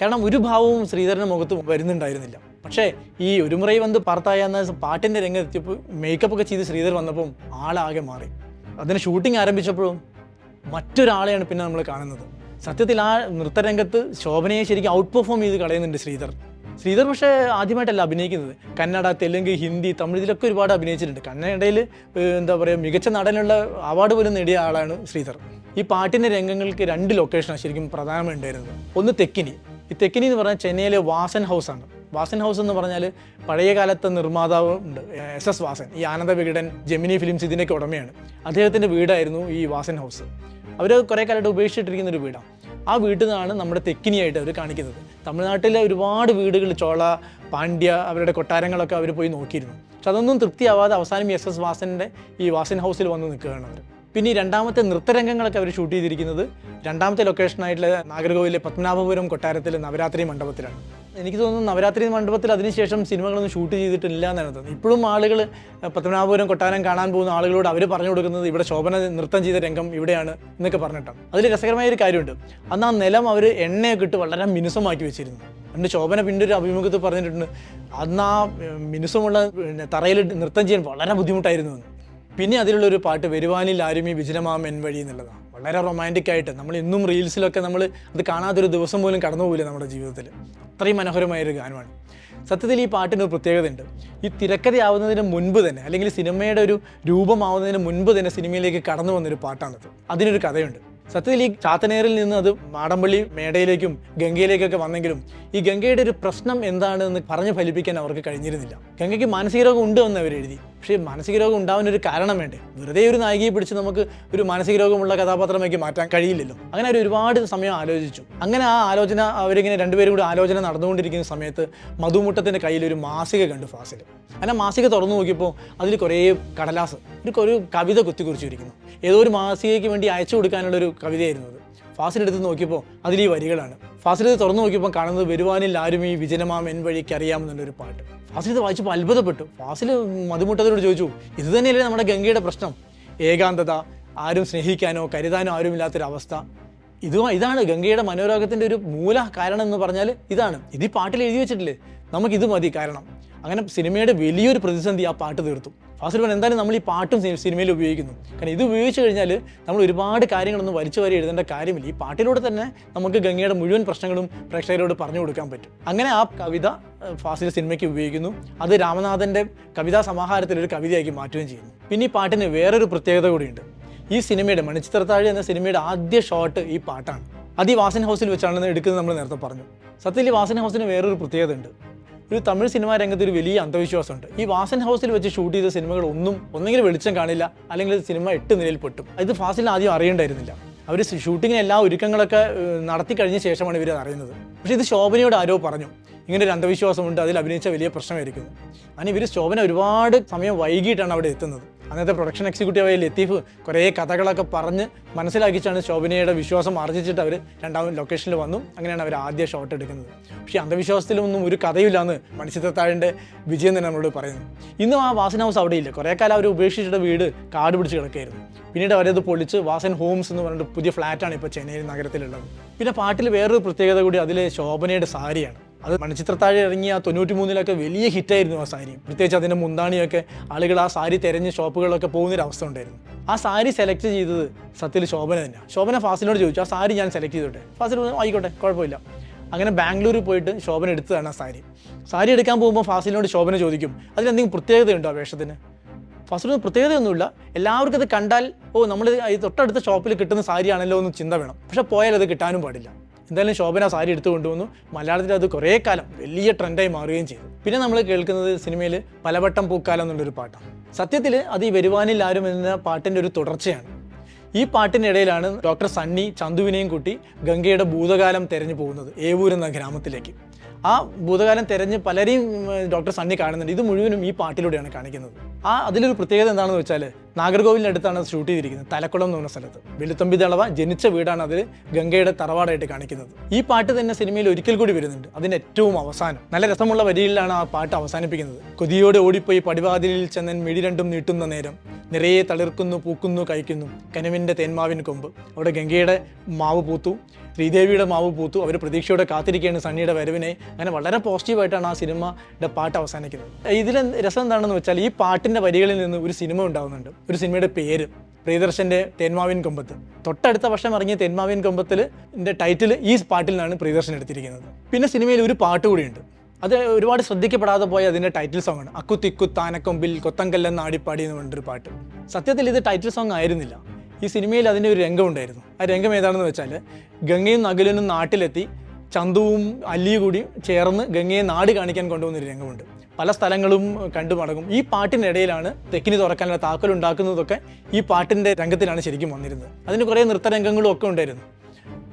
കാരണം ഒരു ഭാവവും ശ്രീധരന്റെ മുഖത്ത് വരുന്നുണ്ടായിരുന്നില്ല. പക്ഷേ ഈ ഒരു മുറൈ വന്ന് പാർത്തായ എന്ന പാട്ടിന്റെ രംഗത്തെത്തിയപ്പോൾ മേക്കപ്പ് ഒക്കെ ചെയ്ത് ശ്രീധർ വന്നപ്പം ആളാകെ മാറി. അതിന് ഷൂട്ടിംഗ് ആരംഭിച്ചപ്പോഴും മറ്റൊരാളെയാണ് പിന്നെ നമ്മൾ കാണുന്നത്. സത്യത്തിൽ ആ നൃത്തരംഗത്ത് ശോഭനയെ ശരിക്കും ഔട്ട് പെർഫോം ചെയ്ത് കളയുന്നുണ്ട് ശ്രീധർ. ശ്രീധർ പക്ഷേ ആദ്യമായിട്ടല്ല അഭിനയിക്കുന്നത്. കന്നഡ തെലുങ്ക് ഹിന്ദി തമിഴ് ഇതിലൊക്കെ ഒരുപാട് അഭിനയിച്ചിട്ടുണ്ട്. കന്നഡയിൽ എന്താ പറയുക മികച്ച നടനുള്ള അവാർഡ് പോലും നേടിയ ആളാണ് ശ്രീധർ. ഈ പാട്ടിന്റെ രംഗങ്ങൾക്ക് രണ്ട് ലൊക്കേഷനാണ് ശരിക്കും പ്രധാനമായി ഉണ്ടായിരുന്നത് ഒന്ന് തെക്കിനി. ഈ തെക്കിനി എന്ന് പറഞ്ഞാൽ ചെന്നൈയിലെ വാസൻ ഹൗസ് ആണ്. വാസൻ ഹൗസ് എന്ന് പറഞ്ഞാൽ പഴയ കാലത്തെ നിർമ്മാതാവ് ഉണ്ട് എസ് എസ് വാസൻ. ഈ ആനന്ദ വികടൻ ജെമിനി ഫിലിംസ് ഇതിന്റെയൊക്കെ ഉടമയാണ്. അദ്ദേഹത്തിന്റെ വീടായിരുന്നു ഈ വാസൻ ഹൗസ് അവർ കുറേ കാലമായിട്ട് ഉപേക്ഷിച്ചിട്ടിരിക്കുന്ന ഒരു വീടാണ്. ആ വീട്ടിൽ നിന്നാണ് നമ്മുടെ തെക്കിനിയായിട്ട് അവർ കാണിക്കുന്നത്. തമിഴ്നാട്ടിലെ ഒരുപാട് വീടുകൾ ചോള പാണ്ഡ്യ അവരുടെ കൊട്ടാരങ്ങളൊക്കെ അവർ പോയി നോക്കിയിരുന്നു. പക്ഷെ അതൊന്നും തൃപ്തിയാവാതെ അവസാനം എസ് എസ് വാസന്റെ ഈ വാസൻ ഹൗസിൽ വന്ന് നിൽക്കുകയാണ് അവർ പിന്നെ ഈ രണ്ടാമത്തെ നൃത്തരംഗങ്ങളൊക്കെ അവർ ഷൂട്ട് ചെയ്തിരിക്കുന്നത് രണ്ടാമത്തെ ലൊക്കേഷനായിട്ടുള്ള നാഗർകോവിലെ പത്മനാഭപുരം കൊട്ടാരത്തിലെ നവരാത്രി മണ്ഡപത്തിലാണ്. എനിക്ക് തോന്നുന്നു നവരാത്രി മണ്ഡപത്തിൽ അതിനുശേഷം സിനിമകളൊന്നും ഷൂട്ട് ചെയ്തിട്ടില്ല എന്നാണ് തോന്നുന്നത്. ഇപ്പോഴും ആളുകൾ പത്മനാഭപുരം കൊട്ടാരം കാണാൻ പോകുന്ന ആളുകളോട് അവർ പറഞ്ഞു കൊടുക്കുന്നത് ഇവിടെ ശോഭന നൃത്തം ചെയ്ത രംഗം ഇവിടെയാണ് എന്നൊക്കെ പറഞ്ഞിട്ടാണ്. അതിൽ രസകരമായ ഒരു കാര്യമുണ്ട്. അന്ന് ആ നിലം അവർ എണ്ണയൊക്കെ ഇട്ട് വളരെ മിനുസമാക്കി വെച്ചിരുന്നു. എന്റെ ശോഭന ഒരു അഭിമുഖത്തിൽ പറഞ്ഞിട്ടുണ്ട് അന്ന് ആ മിനുസമുള്ള തറയിൽ നൃത്തം ചെയ്യാൻ വളരെ ബുദ്ധിമുട്ടായിരുന്നു പിന്നെ അതിലുള്ള ഒരു പാട്ട് വരുവാനിൽ ആരും ഈ എൻ വഴി എന്നുള്ളതാണ്. വളരെ റൊമാന്റിക് ആയിട്ട് നമ്മൾ ഇന്നും റീൽസിലൊക്കെ നമ്മൾ അത് കാണാത്തൊരു ദിവസം പോലും കടന്നു പോകില്ല നമ്മുടെ ജീവിതത്തിൽ. അത്രയും മനോഹരമായൊരു ഗാനമാണ്. സത്യത്തിൽ ഈ പാട്ടിന് ഒരു പ്രത്യേകതയുണ്ട്. ഈ തിരക്കഥയാവുന്നതിന് മുൻപ് തന്നെ അല്ലെങ്കിൽ സിനിമയുടെ ഒരു രൂപമാവുന്നതിന് മുൻപ് തന്നെ സിനിമയിലേക്ക് കടന്നു വന്നൊരു പാട്ടാണത്. അതിനൊരു കഥയുണ്ട്. സത്യത്തിൽ ഈ ചാത്തനേറിൽ നിന്ന് അത് മാടമ്പള്ളി മേടയിലേക്കും ഗംഗയിലേക്കൊക്കെ വന്നെങ്കിലും ഈ ഗംഗയുടെ ഒരു പ്രശ്നം എന്താണെന്ന് പറഞ്ഞു ഫലിപ്പിക്കാൻ അവർക്ക് കഴിഞ്ഞിരുന്നില്ല. ഗംഗയ്ക്ക് മാനസിക രോഗം ഉണ്ട് എന്ന് അവർ എഴുതി പക്ഷേ മാനസിക രോഗം ഉണ്ടാവുന്ന ഒരു കാരണം വേണ്ടേ? വെറുതെ ഒരു നായികയെ പിടിച്ച് നമുക്ക് ഒരു മാനസിക രോഗമുള്ള കഥാപാത്രമാക്കി മാറ്റാൻ കഴിയില്ലല്ലോ. അങ്ങനെ അവർ ഒരുപാട് സമയം ആലോചിച്ചു. അങ്ങനെ ആ ആലോചന അവരിങ്ങനെ രണ്ടുപേരും കൂടി ആലോചന നടന്നുകൊണ്ടിരിക്കുന്ന സമയത്ത് മധുമുട്ടത്തിന്റെ കയ്യിൽ ഒരു മാസിക കണ്ടു ഫാസിൽ. അങ്ങനെ മാസിക തുറന്നു നോക്കിയപ്പോൾ അതിൽ കുറേ കടലാസ് ഒരു ഒരു കവിത കുത്തിക്കുറിച്ചിരിക്കുന്നു. ഏതോ ഒരു മാസികയ്ക്ക് വേണ്ടി അയച്ചു കൊടുക്കാനുള്ള ഒരു കവിതയായിരുന്നു അത്. ഫാസിൽ എടുത്ത് നോക്കിയപ്പോൾ അതിൽ ഈ വരികളാണ്. ഫാസിൽ തുറന്നു നോക്കിയപ്പോൾ കാണുന്നത് വരുവാനിൽ ആരും ഈ വിജനമാം എൻ വഴിക്ക് അറിയാമെന്നുള്ളൊരു പാട്ട്. ഫാസിൽ ഇത് വായിച്ചപ്പോൾ അത്ഭുതപ്പെട്ടു. ഫാസിൽ മതിമുട്ടതിനോട് ചോദിച്ചു ഇത് തന്നെയല്ലേ നമ്മുടെ ഗംഗയുടെ പ്രശ്നം? ഏകാന്തത ആരും സ്നേഹിക്കാനോ കരുതാനോ ആരുമില്ലാത്തൊരവസ്ഥ ഇത് ഇതാണ് ഗംഗയുടെ മനോരോഗത്തിന്റെ ഒരു മൂല കാരണം എന്ന് പറഞ്ഞാൽ ഇതാണ്. ഇത് ഈ പാട്ടിൽ എഴുതി വെച്ചിട്ടില്ലേ? നമുക്കിത് മതി കാരണം. അങ്ങനെ സിനിമയുടെ വലിയൊരു പ്രതിസന്ധി ആ പാട്ട് തീർത്തു. പറഞ്ഞ എന്തായാലും നമ്മൾ ഈ പാട്ടും സിനിമയിൽ ഉപയോഗിക്കുന്നു. കാരണം ഇത് ഉപയോഗിച്ച് കഴിഞ്ഞാൽ നമ്മൾ ഒരുപാട് കാര്യങ്ങളൊന്നും വലിച്ചു വരി എഴുതേണ്ട കാര്യമില്ല. ഈ പാട്ടിലൂടെ തന്നെ നമുക്ക് ഗംഗയുടെ മുഴുവൻ പ്രശ്നങ്ങളും പ്രേക്ഷകരോട് പറഞ്ഞു കൊടുക്കാൻ പറ്റും. അങ്ങനെ ആ കവിത ഫാസിൽ സിനിമയ്ക്ക് ഉപയോഗിക്കുന്നു. അത് രാമനാഥന്റെ കവിതാ സമാഹാരത്തിൽ ഒരു കവിതയാക്കി മാറ്റുകയും ചെയ്യുന്നു. പിന്നെ ഈ പാട്ടിന് വേറൊരു പ്രത്യേകത കൂടിയുണ്ട്. ഈ സിനിമയുടെ മണിച്ചിത്രത്താഴ് എന്ന സിനിമയുടെ ആദ്യ ഷോട്ട് ഈ പാട്ടാണ്. അത് ഈ വാസൻ ഹൗസിൽ വെച്ചാണ് എടുക്കുന്നത് നമ്മൾ നേരത്തെ പറഞ്ഞു. സത്യത്തിൽ വാസൻ ഹൗസിന് വേറൊരു പ്രത്യേകത ഉണ്ട് ഒരു തമിഴ് സിനിമാ രംഗത്ത് ഒരു വലിയ അന്ധവിശ്വാസമുണ്ട്. ഈ വാസൻ ഹൗസിൽ വെച്ച് ഷൂട്ട് ചെയ്ത സിനിമകൾ ഒന്നും ഒന്നെങ്കിൽ വെളിച്ചം കാണില്ല അല്ലെങ്കിൽ സിനിമ എട്ട് നിലയിൽ പെട്ടും. ഇത് ഫാസിലിന് ആദ്യം അറിയേണ്ടായിരുന്നില്ല. അവർ ഷൂട്ടിങ്ങിന് എല്ലാ ഒരുക്കങ്ങളൊക്കെ നടത്തി കഴിഞ്ഞ ശേഷമാണ് ഇവർ അറിയുന്നത്. പക്ഷേ ഇത് ശോഭനയോട് ആരോ പറഞ്ഞു. ഇങ്ങനെ ഒരു അന്ധവിശ്വാസമുണ്ട് അതിൽ അഭിനയിച്ച വലിയ പ്രശ്നമായിരിക്കുന്നു. അങ്ങനെ ഇവർ ശോഭന ഒരുപാട് സമയം വൈകിട്ടാണ് അവിടെ എത്തുന്നത്. അന്നത്തെ പ്രൊഡക്ഷൻ എക്സിക്യൂട്ടീവായ ലത്തീഫ് കുറേ കഥകളൊക്കെ പറഞ്ഞ് മനസ്സിലാക്കിച്ചാണ് ശോഭനയുടെ വിശ്വാസം ആർജിച്ചിട്ട് അവർ രണ്ടാമത് ലൊക്കേഷനിൽ വന്നു. അങ്ങനെയാണ് അവർ ആദ്യ ഷോട്ട് എടുക്കുന്നത്. പക്ഷേ അന്ധവിശ്വാസത്തിലൊന്നും ഒരു കഥയില്ലാന്ന് മണിച്ചിത്രത്താഴിന്റെ വിജയം തന്നെ നമ്മളോട് പറയുന്നു. ഇന്നും ആ വാസൻ ഹൗസ് അവിടെ ഇല്ല കുറേ കാലം അവർ ഉപേക്ഷിച്ചിട്ട് വീട് കാട് പിടിച്ച് കിടക്കുകയായിരുന്നു പിന്നീട് അവരത് പൊളിച്ച് വാസൻ ഹോംസ് എന്ന് പറഞ്ഞിട്ട് പുതിയ ഫ്ലാറ്റാണ് ഇപ്പോൾ ചെന്നൈ നഗരത്തിലുള്ളത്. പിന്നെ പാട്ടിൽ വേറൊരു പ്രത്യേകത കൂടി അതിലെ ശോഭനയുടെ സാരിയാണ്. അത് മണിച്ചിത്രത്താഴെ ഇറങ്ങിയ തൊണ്ണൂറ്റി മൂന്നിലൊക്കെ വലിയ ഹിറ്റായിരുന്നു ആ സാരി. പ്രത്യേകിച്ച് അതിന്റെ മുന്താണിയൊക്കെ ആളുകൾ ആ സാരി തിരഞ്ഞ് ഷോപ്പുകളിലൊക്കെ പോകുന്നൊരു അവസ്ഥ ഉണ്ടായിരുന്നു. ആ സാരി സെലക്ട് ചെയ്തത് സത്യത്തിൽ ശോഭന തന്നെയാണ് ശോഭന ഫാസിലിനോട് ചോദിച്ചു ആ സാരി ഞാൻ സെലക്ട് ചെയ്തോട്ടെ? ഫാസിൽ പറഞ്ഞു, ആയിക്കോട്ടെ കുഴപ്പമില്ല. അങ്ങനെ ബാംഗ്ലൂരിൽ പോയിട്ട് ശോഭന എടുത്തതാണ് ആ സാരി. സാരി എടുക്കാൻ പോകുമ്പോൾ ഫാസിലിനോട് ശോഭന ചോദിക്കും അതിലെന്തെങ്കിലും പ്രത്യേകതയുണ്ടോ ആ വേഷത്തിന്? ഫാസിലിന് പ്രത്യേകതയൊന്നുമില്ല. എല്ലാവർക്കും അത് കണ്ടാൽ ഓ നമ്മൾ ഈ തൊട്ടടുത്ത ഷോപ്പിൽ കിട്ടുന്ന സാരിയാണല്ലോ എന്ന് ചിന്ത വേണം. പക്ഷേ പോയാൽ അത് കിട്ടാനും പാടില്ല. എന്തായാലും ശോഭന സാരി എടുത്തു കൊണ്ടുവന്നു. മലയാളത്തിൽ അത് കുറേ കാലം വലിയ ട്രെൻഡായി മാറുകയും ചെയ്തു. പിന്നെ നമ്മൾ കേൾക്കുന്നത് സിനിമയിൽ പലവട്ടം പൂക്കാലം എന്നുള്ളൊരു പാട്ടാണ്. സത്യത്തിൽ അത് ഈ വരുവാനിൽ ആരും എന്ന പാട്ടിന്റെ ഒരു തുടർച്ചയാണ്. ഈ പാട്ടിനിടയിലാണ് ഡോക്ടർ സണ്ണി ചന്തുവിനെയും കൂട്ടി ഗംഗയുടെ ഭൂതകാലം തെരഞ്ഞു പോകുന്നത് ഏവൂർ എന്ന ഗ്രാമത്തിലേക്ക്. ആ ഭൂതകാലം തെരഞ്ഞ് പലരെയും ഡോക്ടർ സണ്ണി കാണുന്നുണ്ട്. ഇത് മുഴുവനും ഈ പാട്ടിലൂടെയാണ് കാണിക്കുന്നത്. ആ അതിലൊരു പ്രത്യേകത എന്താണെന്ന് വെച്ചാൽ നാഗർകോവിലിനടുത്താണ് ഷൂട്ട് ചെയ്തിരിക്കുന്നത്. തലക്കുളം എന്ന് പറഞ്ഞ സ്ഥലത്ത്. വെളുത്തമ്പി ദളവ ജനിച്ച വീടാണ് അതിൽ ഗംഗയുടെ തറവാടായിട്ട് കാണിക്കുന്നത്. ഈ പാട്ട് തന്നെ സിനിമയിൽ ഒരിക്കൽ കൂടി വരുന്നുണ്ട്. അതിന്റെ ഏറ്റവും അവസാനം. നല്ല രസമുള്ള വരിയിലാണ് ആ പാട്ട് അവസാനിപ്പിക്കുന്നത്. കൊതിയോടെ ഓടിപ്പോയി പടിവാതിലിൽ ചെന്നൻ മിഴി രണ്ടും നീട്ടുന്ന നേരം. നിറയെ തളിർക്കുന്നു പൂക്കുന്നു കഴിക്കുന്നു. കനുവിന്റെ തേന്മാവിൻ കൊമ്പ്. അവിടെ ഗംഗയുടെ മാവ് പൂത്തു. ശ്രീദേവിയുടെ മാവ് പൂത്തു. അവർ പ്രതീക്ഷയോടെ കാത്തിരിക്കുകയാണ് സണ്ണിയുടെ വരവിനെ. അങ്ങനെ വളരെ പോസിറ്റീവായിട്ടാണ് ആ സിനിമയുടെ പാട്ട് അവസാനിക്കുന്നത്. ഇതിലെ രസം എന്താണെന്ന് വെച്ചാൽ ഈ പാട്ടിന്റെ വരികളിൽ നിന്ന് ഒരു സിനിമ ഉണ്ടാകുന്നുണ്ട് ഒരു സിനിമയുടെ പേര് പ്രിയദർശന്റെ തേന്മാവിൻ കൊമ്പത്ത്. തൊട്ടടുത്ത വർഷം ഇറങ്ങിയ തേന്മാവിൻ കൊമ്പത്തിൽ ടൈറ്റിൽ ഈ പാട്ടിൽ നിന്നാണ് പ്രിയദർശൻ എടുത്തിരിക്കുന്നത്. പിന്നെ സിനിമയിൽ ഒരു പാട്ട് കൂടിയുണ്ട്. അത് ഒരുപാട് ശ്രദ്ധിക്കപ്പെടാതെ പോയ അതിന്റെ ടൈറ്റിൽ സോങ് ആണ്. അക്കുത്തിക്കു താനക്കൊമ്പിൽ കൊത്തങ്കല്ലെന്ന് ആടിപ്പാടി എന്ന് പറഞ്ഞൊരു പാട്ട്. സത്യത്തിൽ ഇത് ടൈറ്റിൽ സോങ് ആയിരുന്നില്ല. ഈ സിനിമയിൽ അതിന്റെ ഒരു രംഗമുണ്ടായിരുന്നു ആ രംഗം ഏതാണെന്ന് വെച്ചാൽ ഗംഗയും നകുലനും നാട്ടിലെത്തി ചന്തുവും അല്ലിയും കൂടി ചേർന്ന് ഗംഗയെ നാട് കാണിക്കാൻ കൊണ്ടുവന്നൊരു രംഗമുണ്ട്. പല സ്ഥലങ്ങളും കണ്ടു മടങ്ങും. ഈ പാട്ടിനിടയിലാണ് തെക്കിന് തുറക്കാനുള്ള താക്കൽ ഉണ്ടാക്കുന്നതൊക്കെ ഈ പാട്ടിന്റെ രംഗത്തിലാണ് ശരിക്കും വന്നിരുന്നത്. അതിന് കുറേ നൃത്തരംഗങ്ങളും ഒക്കെ ഉണ്ടായിരുന്നു.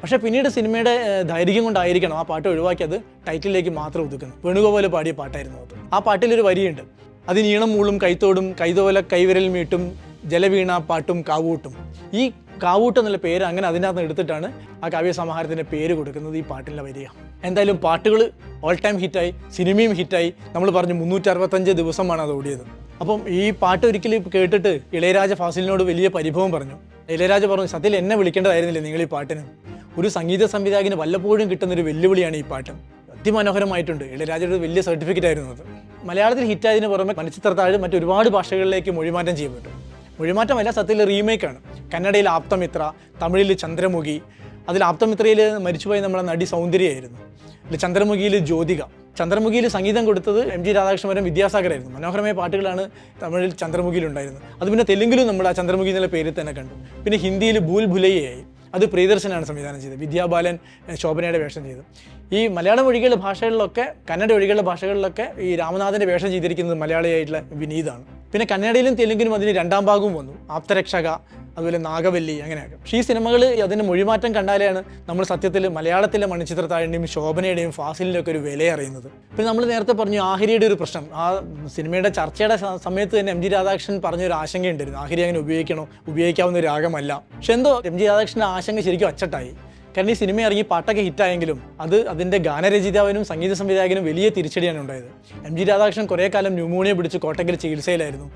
പക്ഷേ പിന്നീട് സിനിമയുടെ ധൈര്യം കൊണ്ടായിരിക്കണം ആ പാട്ട് ഒഴിവാക്കിയത് ടൈറ്റിലേക്ക് മാത്രം ഒതുക്കുന്നത്. വേണുഗോപാൽ പാടിയ പാട്ടായിരുന്നു അത്. ആ പാട്ടിലൊരു വരിയുണ്ട്. അതിനീണം മൂളും കൈത്തോടും കൈതോല കൈവിരൽ മീട്ടും ജലവീണ പാട്ടും കാവൂട്ടും. ഈ കാവൂട്ട് എന്നുള്ള പേര് അങ്ങനെ അതിനകത്ത് എടുത്തിട്ടാണ് ആ കാവ്യ സമാഹാരത്തിന്റെ പേര് കൊടുക്കുന്നത് ഈ പാട്ടിന്റെ വരിക. എന്തായാലും പാട്ടുകൾ ഓൾ ടൈം ഹിറ്റായി സിനിമയും ഹിറ്റായി നമ്മൾ പറഞ്ഞു മുന്നൂറ്റി അറുപത്തഞ്ച് ദിവസമാണ് അത് ഓടിയത്. അപ്പം ഈ പാട്ട് ഒരിക്കലും കേട്ടിട്ട് ഇളയരാജ ഫാസിലിനോട് വലിയ പരിഭവം പറഞ്ഞു. ഇളയരാജ പറഞ്ഞു സത്യത്തിൽ എന്നെ വിളിക്കേണ്ടതായിരുന്നില്ലേ നിങ്ങൾ ഈ പാട്ടിന്? ഒരു സംഗീത സംവിധായകന് വല്ലപ്പോഴും കിട്ടുന്ന ഒരു വെല്ലുവിളിയാണ് ഈ പാട്ട്. അതിമനോഹരമായിട്ടുണ്ട്. ഇളയരാജയുടെ വലിയ സർട്ടിഫിക്കറ്റ് ആയിരുന്നു അത്. മലയാളത്തിൽ ഹിറ്റായതിന് പുറമെ മണിച്ചിത്രത്താഴ് മറ്റൊരുപാട് ഭാഷകളിലേക്ക് മൊഴിമാറ്റം ചെയ്യപ്പെട്ടു. മൊഴിമാറ്റമല്ല സത്യത്തിൽ റീമേക്കാണ്. കന്നഡയിൽ ആപ്തമിത്ര തമിഴിൽ ചന്ദ്രമുഖി. അതിൽ ആപ്തമിത്രയിൽ മരിച്ചുപോയ നമ്മുടെ നടി സൗന്ദര്യമായിരുന്നു അതിൽ ചന്ദ്രമുഖിയിൽ ജ്യോതിക. ചന്ദ്രമുഖിയിൽ സംഗീതം കൊടുത്തത് എം ജി രാധാകൃഷ്ണപുരം വിദ്യാസാഗരായിരുന്നു. മനോഹരമായ പാട്ടുകളാണ് തമിഴിൽ ചന്ദ്രമുഖിയിൽ ഉണ്ടായിരുന്നത് അത് പിന്നെ തെലുങ്കിലും നമ്മൾ ആ ചന്ദ്രമുഖി എന്നുള്ള പേരിൽ തന്നെ കണ്ടു. പിന്നെ ഹിന്ദിയിൽ ഭൂൽ ഭുലയ്യയായി. അത് പ്രിയദർശനാണ് സംവിധാനം ചെയ്തത്. വിദ്യാബാലൻ ശോഭനയുടെ വേഷം ചെയ്തു. ഈ മലയാളം ഒഴികെയുള്ള ഭാഷകളിലൊക്കെ കന്നഡ ഒഴികെയുള്ള ഭാഷകളിലൊക്കെ ഈ രാമനാഥന്റെ വേഷം ചെയ്തിരിക്കുന്നത് മലയാളിയായിട്ടുള്ള വിനീതാണ്. പിന്നെ കന്നഡയിലും തെലുങ്കിലും അതിന് രണ്ടാം ഭാഗവും വന്നു. ആപ്തരക്ഷക അതുപോലെ നാഗവല്ലി അങ്ങനെയൊക്കെ. പക്ഷേ ഈ സിനിമകൾ അതിന്റെ മൊഴിമാറ്റം കണ്ടാലാണ് നമ്മൾ സത്യത്തിൽ മലയാളത്തിലെ മണിച്ചിത്രത്താഴിന്റെയും ശോഭനയുടെയും ഫാസിലിന്റെ ഒക്കെ ഒരു വില അറിയുന്നത്. പിന്നെ നമ്മൾ നേരത്തെ പറഞ്ഞു ആഹിരിയുടെ ഒരു പ്രശ്നം. ആ സിനിമയുടെ ചർച്ചയുടെ സമയത്ത് തന്നെ എം ജി രാധാകൃഷ്ണൻ പറഞ്ഞൊരു ആശങ്കയുണ്ടായിരുന്നു. ആഹിരി അങ്ങനെ ഉപയോഗിക്കണോ ഉപയോഗിക്കാവുന്ന ഒരു രാഗമല്ല. പക്ഷെ എന്തോ എം ജി രാധാകൃഷ്ണന്റെ ആശങ്ക ശരിക്കും അച്ചട്ടായി. കാരണം ഈ സിനിമ ഇറങ്ങി പാട്ടൊക്കെ ഹിറ്റായെങ്കിലും അത് അതിന്റെ ഗാനരചയിതാവിനും സംഗീത സംവിധായകനും വലിയ തിരിച്ചടിയാണ് ഉണ്ടായത്. എം ജി രാധാകൃഷ്ണൻ കുറേ കാലം ന്യൂമോണിയ പിടിച്ച് കോട്ടയ്ക്കൽ ചികിത്സയിലായിരുന്നു.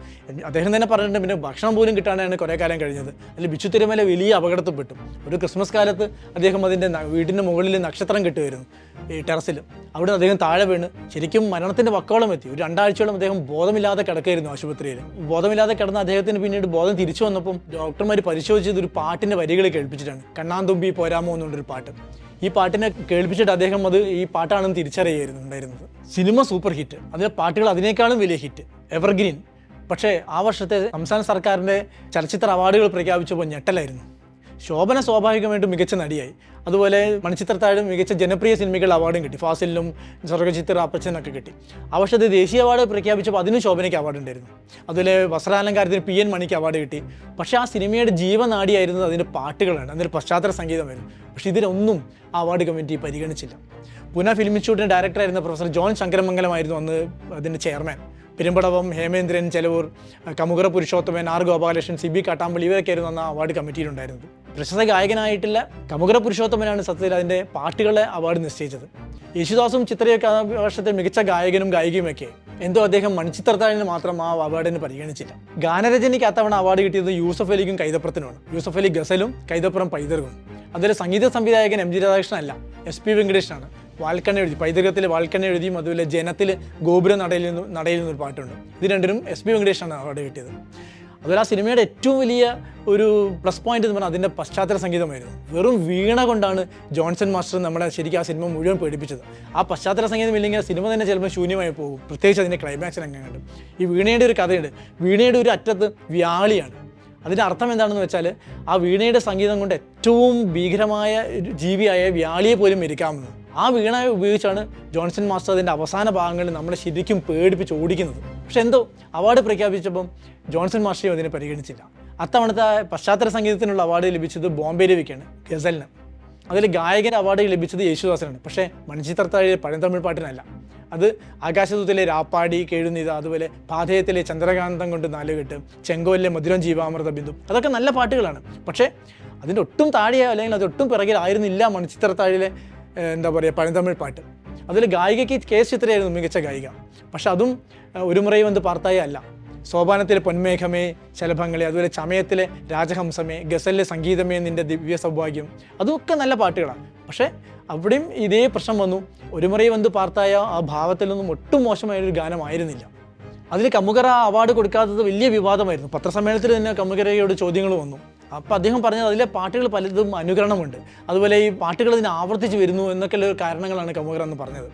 അദ്ദേഹം തന്നെ പറഞ്ഞിട്ടുണ്ട് പിന്നെ ഭക്ഷണം പോലും കിട്ടാനാണ് കുറേ കാലം കഴിഞ്ഞത്. അതിൽ ബിച്ചു തിരുമല വലിയ അപകടത്തിൽപ്പെട്ടു. ഒരു ക്രിസ്മസ് കാലത്ത് അദ്ദേഹം അതിന്റെ വീടിന്റെ മുകളിൽ നക്ഷത്രം കിട്ടുമായിരുന്നു ഈ ടെറസിൽ. അവിടെ അദ്ദേഹം താഴെ വീണ് ശരിക്കും മരണത്തിന്റെ വക്കോളം എത്തി. ഒരു രണ്ടാഴ്ചയോളം അദ്ദേഹം ബോധമില്ലാതെ കിടക്കായിരുന്നു ആശുപത്രിയിൽ. ബോധമില്ലാതെ കിടന്ന അദ്ദേഹത്തിന് പിന്നീട് ബോധം തിരിച്ചു വന്നപ്പം ഡോക്ടർമാർ പരിശോധിച്ചത് ഒരു പാട്ടിന്റെ വരികൾ കേൾപ്പിച്ചിട്ടാണ്. കണ്ണാന്തുമ്പി പോരാമോ എന്നുള്ളൊരു പാട്ട്. ഈ പാട്ടിനെ കേൾപ്പിച്ചിട്ട് അദ്ദേഹം അത് ഈ പാട്ടാണെന്ന് തിരിച്ചറിയായിരുന്നു ഉണ്ടായിരുന്നത്. Cinema super hit. അതിലെ പാട്ടുകൾ അതിനേക്കാളും വലിയ ഹിറ്റ്. എവർഗ്രീൻ. പക്ഷേ ആ വർഷത്തെ സംസ്ഥാന സർക്കാരിന്റെ ചലച്ചിത്ര അവാർഡുകൾ പ്രഖ്യാപിച്ചപ്പോൾ ഞെട്ടലായിരുന്നു. ശോഭന സ്വാഭാവികമായിട്ടും മികച്ച നടിയായി. അതുപോലെ മണിച്ചിത്രത്താഴും മികച്ച ജനപ്രിയ സിനിമകൾ അവാർഡും കിട്ടി. ഫാസിലിനും സ്വർഗചിത്ര അപ്പച്ചനൊക്കെ കിട്ടി. ആ അത് ദേശീയ അവാർഡ് പ്രഖ്യാപിച്ചപ്പോൾ അതിനും ശോഭനയ്ക്ക് അവാർഡ് ഉണ്ടായിരുന്നു. അതുപോലെ വസ്ത്രാലങ്കാരത്തിന് പി എൻ മണിക്ക് അവാർഡ് കിട്ടി. പക്ഷേ ആ സിനിമയുടെ ജീവനാടിയായിരുന്നത് അതിന്റെ പാട്ടുകളാണ്. അതിന്റെ പശ്ചാത്തല സംഗീതമായിരുന്നു. പക്ഷേ ഇതിനൊന്നും ആ അവാർഡ് കമ്മിറ്റി പരിഗണിച്ചില്ല. പുന ഫിലിം ഇൻസ്റ്റിറ്റ്യൂട്ടിന്റെ ഡയറക്ടറായിരുന്ന പ്രൊഫസർ ജോൺ ശങ്കരമംഗലമായിരുന്നു അന്ന് അതിന്റെ chairman Perumbadavam Hemendran Chelavoor Kamukara Purushothaman R Gopalakrishnan C B Kattampally ഇവരൊക്കെയായിരുന്നു അന്ന് അവാർഡ് കമ്മിറ്റിയിലുണ്ടായിരുന്നത് പ്രശസ്ത ഗായകനായിട്ടില്ല കമുകര പുരുഷോത്തമനാണ് സത്യത്തിൽ അതിന്റെ പാട്ടുകളെ അവാർഡ് നിശ്ചയിച്ചത്. യേശുദാസും ചിത്രയൊക്കെ ആ വർഷത്തെ മികച്ച ഗായകനും ഗായികയുമൊക്കെ. എന്തോ അദ്ദേഹം മൺചിത്രത്താഴിന് മാത്രം ആ അവാർഡിന് പരിഗണിച്ചില്ല. ഗാനരചനയ്ക്ക് അത്തവണ അവാർഡ് കിട്ടിയത് യൂസഫ് അലിക്കും കൈതപ്പുറത്തിനുമാണ്. യൂസഫ് അലി ഗസലും കൈതപ്പുറം പൈതൃകവും. അതിൽ സംഗീത സംവിധായകൻ എം ജി രാധാകൃഷ്ണൻ അല്ല എസ് പി വെങ്കടേഷനാണ്. വാൽക്കണ്ണ എഴുതി പൈതൃകത്തിൽ വാൽക്കണ്ണ എഴുതിയും അതുപോലെ ജനത്തിൽ ഗോപുര നടയിൽ നിന്ന് നടയിൽ നിന്നൊരു പാട്ടുണ്ട്. ഇത് രണ്ടിനും എസ് പി വെങ്കടേഷനാണ് അവാർഡ് കിട്ടിയത്. അതുപോലെ ആ സിനിമയുടെ ഏറ്റവും വലിയ ഒരു പ്ലസ് പോയിന്റ് എന്ന് പറഞ്ഞാൽ അതിന്റെ പശ്ചാത്തല സംഗീതമായിരുന്നു. വെറും വീണ കൊണ്ടാണ് ജോൺസൺ മാസ്റ്റർ നമ്മളെ ശരിക്കും ആ സിനിമ മുഴുവൻ പേടിപ്പിച്ചത്. ആ പശ്ചാത്തല സംഗീതം ഇല്ലെങ്കിൽ സിനിമ തന്നെ ചിലപ്പോൾ ശൂന്യമായി പോകും. പ്രത്യേകിച്ച് അതിന്റെ ക്ലൈമാക്സ് കണ്ടു ഈ വീണയുടെ ഒരു കഥയുണ്ട്. വീണയുടെ ഒരു അറ്റത്ത് വ്യാളിയാണ്. അതിന്റെ അർത്ഥം എന്താണെന്ന് വെച്ചാൽ ആ വീണയുടെ സംഗീതം കൊണ്ട് ഏറ്റവും ഭീകരമായ ജീവിയായ വ്യാളിയെ പോലും മരിക്കാമെന്ന്. ആ വീണ ഉപയോഗിച്ചാണ് ജോൺസൺ മാസ്റ്റർ അതിന്റെ അവസാന ഭാഗങ്ങളിൽ നമ്മളെ ശരിക്കും പേടിപ്പിച്ച് ഓടിക്കുന്നത്. പക്ഷെ എന്തോ അവാർഡ് പ്രഖ്യാപിച്ചപ്പം ജോൺസൺ മാസ്റ്റർ അതിനെ പരിഗണിച്ചില്ല. അത്തവണത്തെ പശ്ചാത്തല സംഗീതത്തിനുള്ള അവാർഡ് ലഭിച്ചത് ബോംബെ രവിക്കാണ് ഗസലിന്. അതിൽ ഗായകൻ അവാർഡ് ലഭിച്ചത് യേശുദാസനാണ്. പക്ഷേ മണിച്ചിത്രത്താഴിലെ പഴന്തമിഴ് പാട്ടിനല്ല. അത് ആകാശദൂത്തിലെ രാപ്പാടി കേഴുന്നിത അതുപോലെ പാതയത്തിലെ ചന്ദ്രകാന്തം കൊണ്ട് നാലുകെട്ട് ചെങ്കോലിലെ മധുരം ജീവാമൃത ബിന്ദു അതൊക്കെ നല്ല പാട്ടുകളാണ്. പക്ഷേ അതിന്റെ ഒട്ടും താഴെയോ അല്ലെങ്കിൽ അത് ഒട്ടും പിറകിലായിരുന്നില്ല മണിച്ചിത്രത്താഴിലെ ഏഹ്, എന്താ പറയുക പഴന്തമിഴ് പാട്ട്. അതിൽ ഗായികയ്ക്ക് കെ ചിത്രയായിരുന്നു മികച്ച ഗായിക. പക്ഷെ അതും ഏഹ്, ഒരു മുറയും വന്ന് പാർത്തായ അല്ല. സോപാനത്തിലെ പൊന്മേഘമേ ശലഭങ്ങളെ അതുപോലെ ചമയത്തിലെ രാജഹംസമേ ഗസലിലെ സംഗീതമേ നിന്റെ ദിവ്യ സൗഭാഗ്യം. അതൊക്കെ നല്ല പാട്ടുകളാണ്. പക്ഷേ അവിടെയും ഇതേ പ്രശ്നം വന്നു. ഒരു മുറയും വന്ന് പാർത്തായ ആ ഭാവത്തിലൊന്നും ഒട്ടും മോശമായൊരു ഗാനമായിരുന്നില്ല. അതിൽ കമ്മുകറ അവാർഡ് കൊടുക്കാത്തത് വലിയ വിവാദമായിരുന്നു. പത്രസമ്മേളനത്തിൽ തന്നെ കമ്മുകരയോട് ചോദ്യങ്ങൾ വന്നു. അപ്പോൾ അദ്ദേഹം പറഞ്ഞത് അതിലെ പാട്ടുകൾ പലതും അനുകരണമുണ്ട്. അതുപോലെ ഈ പാട്ടുകൾ ഇതിനെ ആവർത്തിച്ച് വരുന്നു എന്നൊക്കെയുള്ള കാരണങ്ങളാണ് കമുകർ എന്ന് പറഞ്ഞത്.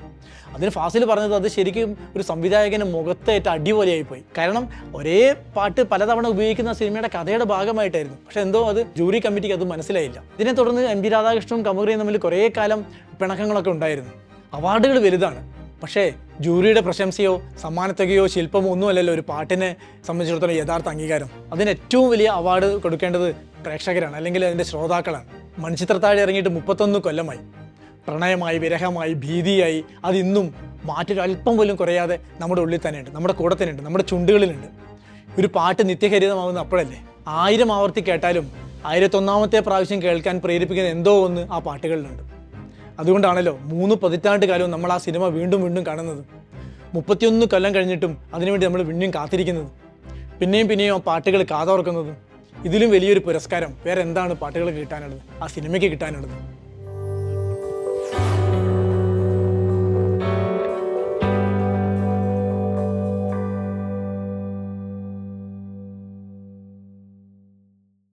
അതിന് ഫാസിൽ പറഞ്ഞത് അത് ശരിക്കും ഒരു സംവിധായകന്റെ മുഖത്തേറ്റ അടിപൊളിയായി പോയി കാരണം ഒരേ പാട്ട് പലതവണ ഉപയോഗിക്കുന്ന സിനിമയുടെ കഥയുടെ ഭാഗമായിട്ടായിരുന്നു. പക്ഷെ എന്തോ അത് ജൂറി കമ്മിറ്റിക്ക് അത് മനസ്സിലായില്ല. ഇതിനെ തുടർന്ന് എം പി രാധാകൃഷ്ണനും കമുകറിയും തമ്മിൽ കുറേ കാലം പിണക്കങ്ങളൊക്കെ ഉണ്ടായിരുന്നു. അവാർഡുകൾ വലുതാണ്. പക്ഷേ ജൂറിയുടെ പ്രശംസയോ സമ്മാനത്തുകയോ ശില്പമോ ഒന്നുമല്ലല്ലോ ഒരു പാട്ടിനെ സംബന്ധിച്ചിടത്തോളം യഥാർത്ഥ അംഗീകാരം. അതിന് ഏറ്റവും വലിയ അവാർഡ് കൊടുക്കേണ്ടത് പ്രേക്ഷകരാണ് അല്ലെങ്കിൽ അതിന്റെ ശ്രോതാക്കളാണ്. മൺചിത്രത്താഴ് ഇറങ്ങിയിട്ട് മുപ്പത്തൊന്ന് കൊല്ലമായി. പ്രണയമായി വിരഹമായി ഭീതിയായി. അതിന്നും മാറ്റൊരു അല്പം പോലും കുറയാതെ നമ്മുടെ ഉള്ളിൽ തന്നെയുണ്ട് നമ്മുടെ കൂടെ തന്നെയുണ്ട് നമ്മുടെ ചുണ്ടുകളിലുണ്ട്. ഒരു പാട്ട് നിത്യഹരിതമാവുന്ന അപ്പോഴല്ലേ? ആയിരം ആവർത്തി കേട്ടാലും ആയിരത്തൊന്നാമത്തെ പ്രാവശ്യം കേൾക്കാൻ പ്രേരിപ്പിക്കുന്ന എന്തോ ഒന്ന് ആ പാട്ടുകളിലുണ്ട്. അതുകൊണ്ടാണല്ലോ മൂന്ന് പതിറ്റാണ്ട് കാലവും നമ്മൾ ആ സിനിമ വീണ്ടും വീണ്ടും കാണുന്നത്. മുപ്പത്തിയൊന്ന് കൊല്ലം കഴിഞ്ഞിട്ടും അതിനുവേണ്ടി നമ്മൾ വീണ്ടും കാത്തിരിക്കുന്നത്. പിന്നെയും പിന്നെയും ആ പാട്ടുകൾ കാതോർക്കുന്നതും. ഇതിലും വലിയൊരു പുരസ്കാരം വേറെ എന്താണ് പാട്ടുകൾ കിട്ടാനുള്ളത്? ആ സിനിമയ്ക്ക് കിട്ടാനുള്ളത്?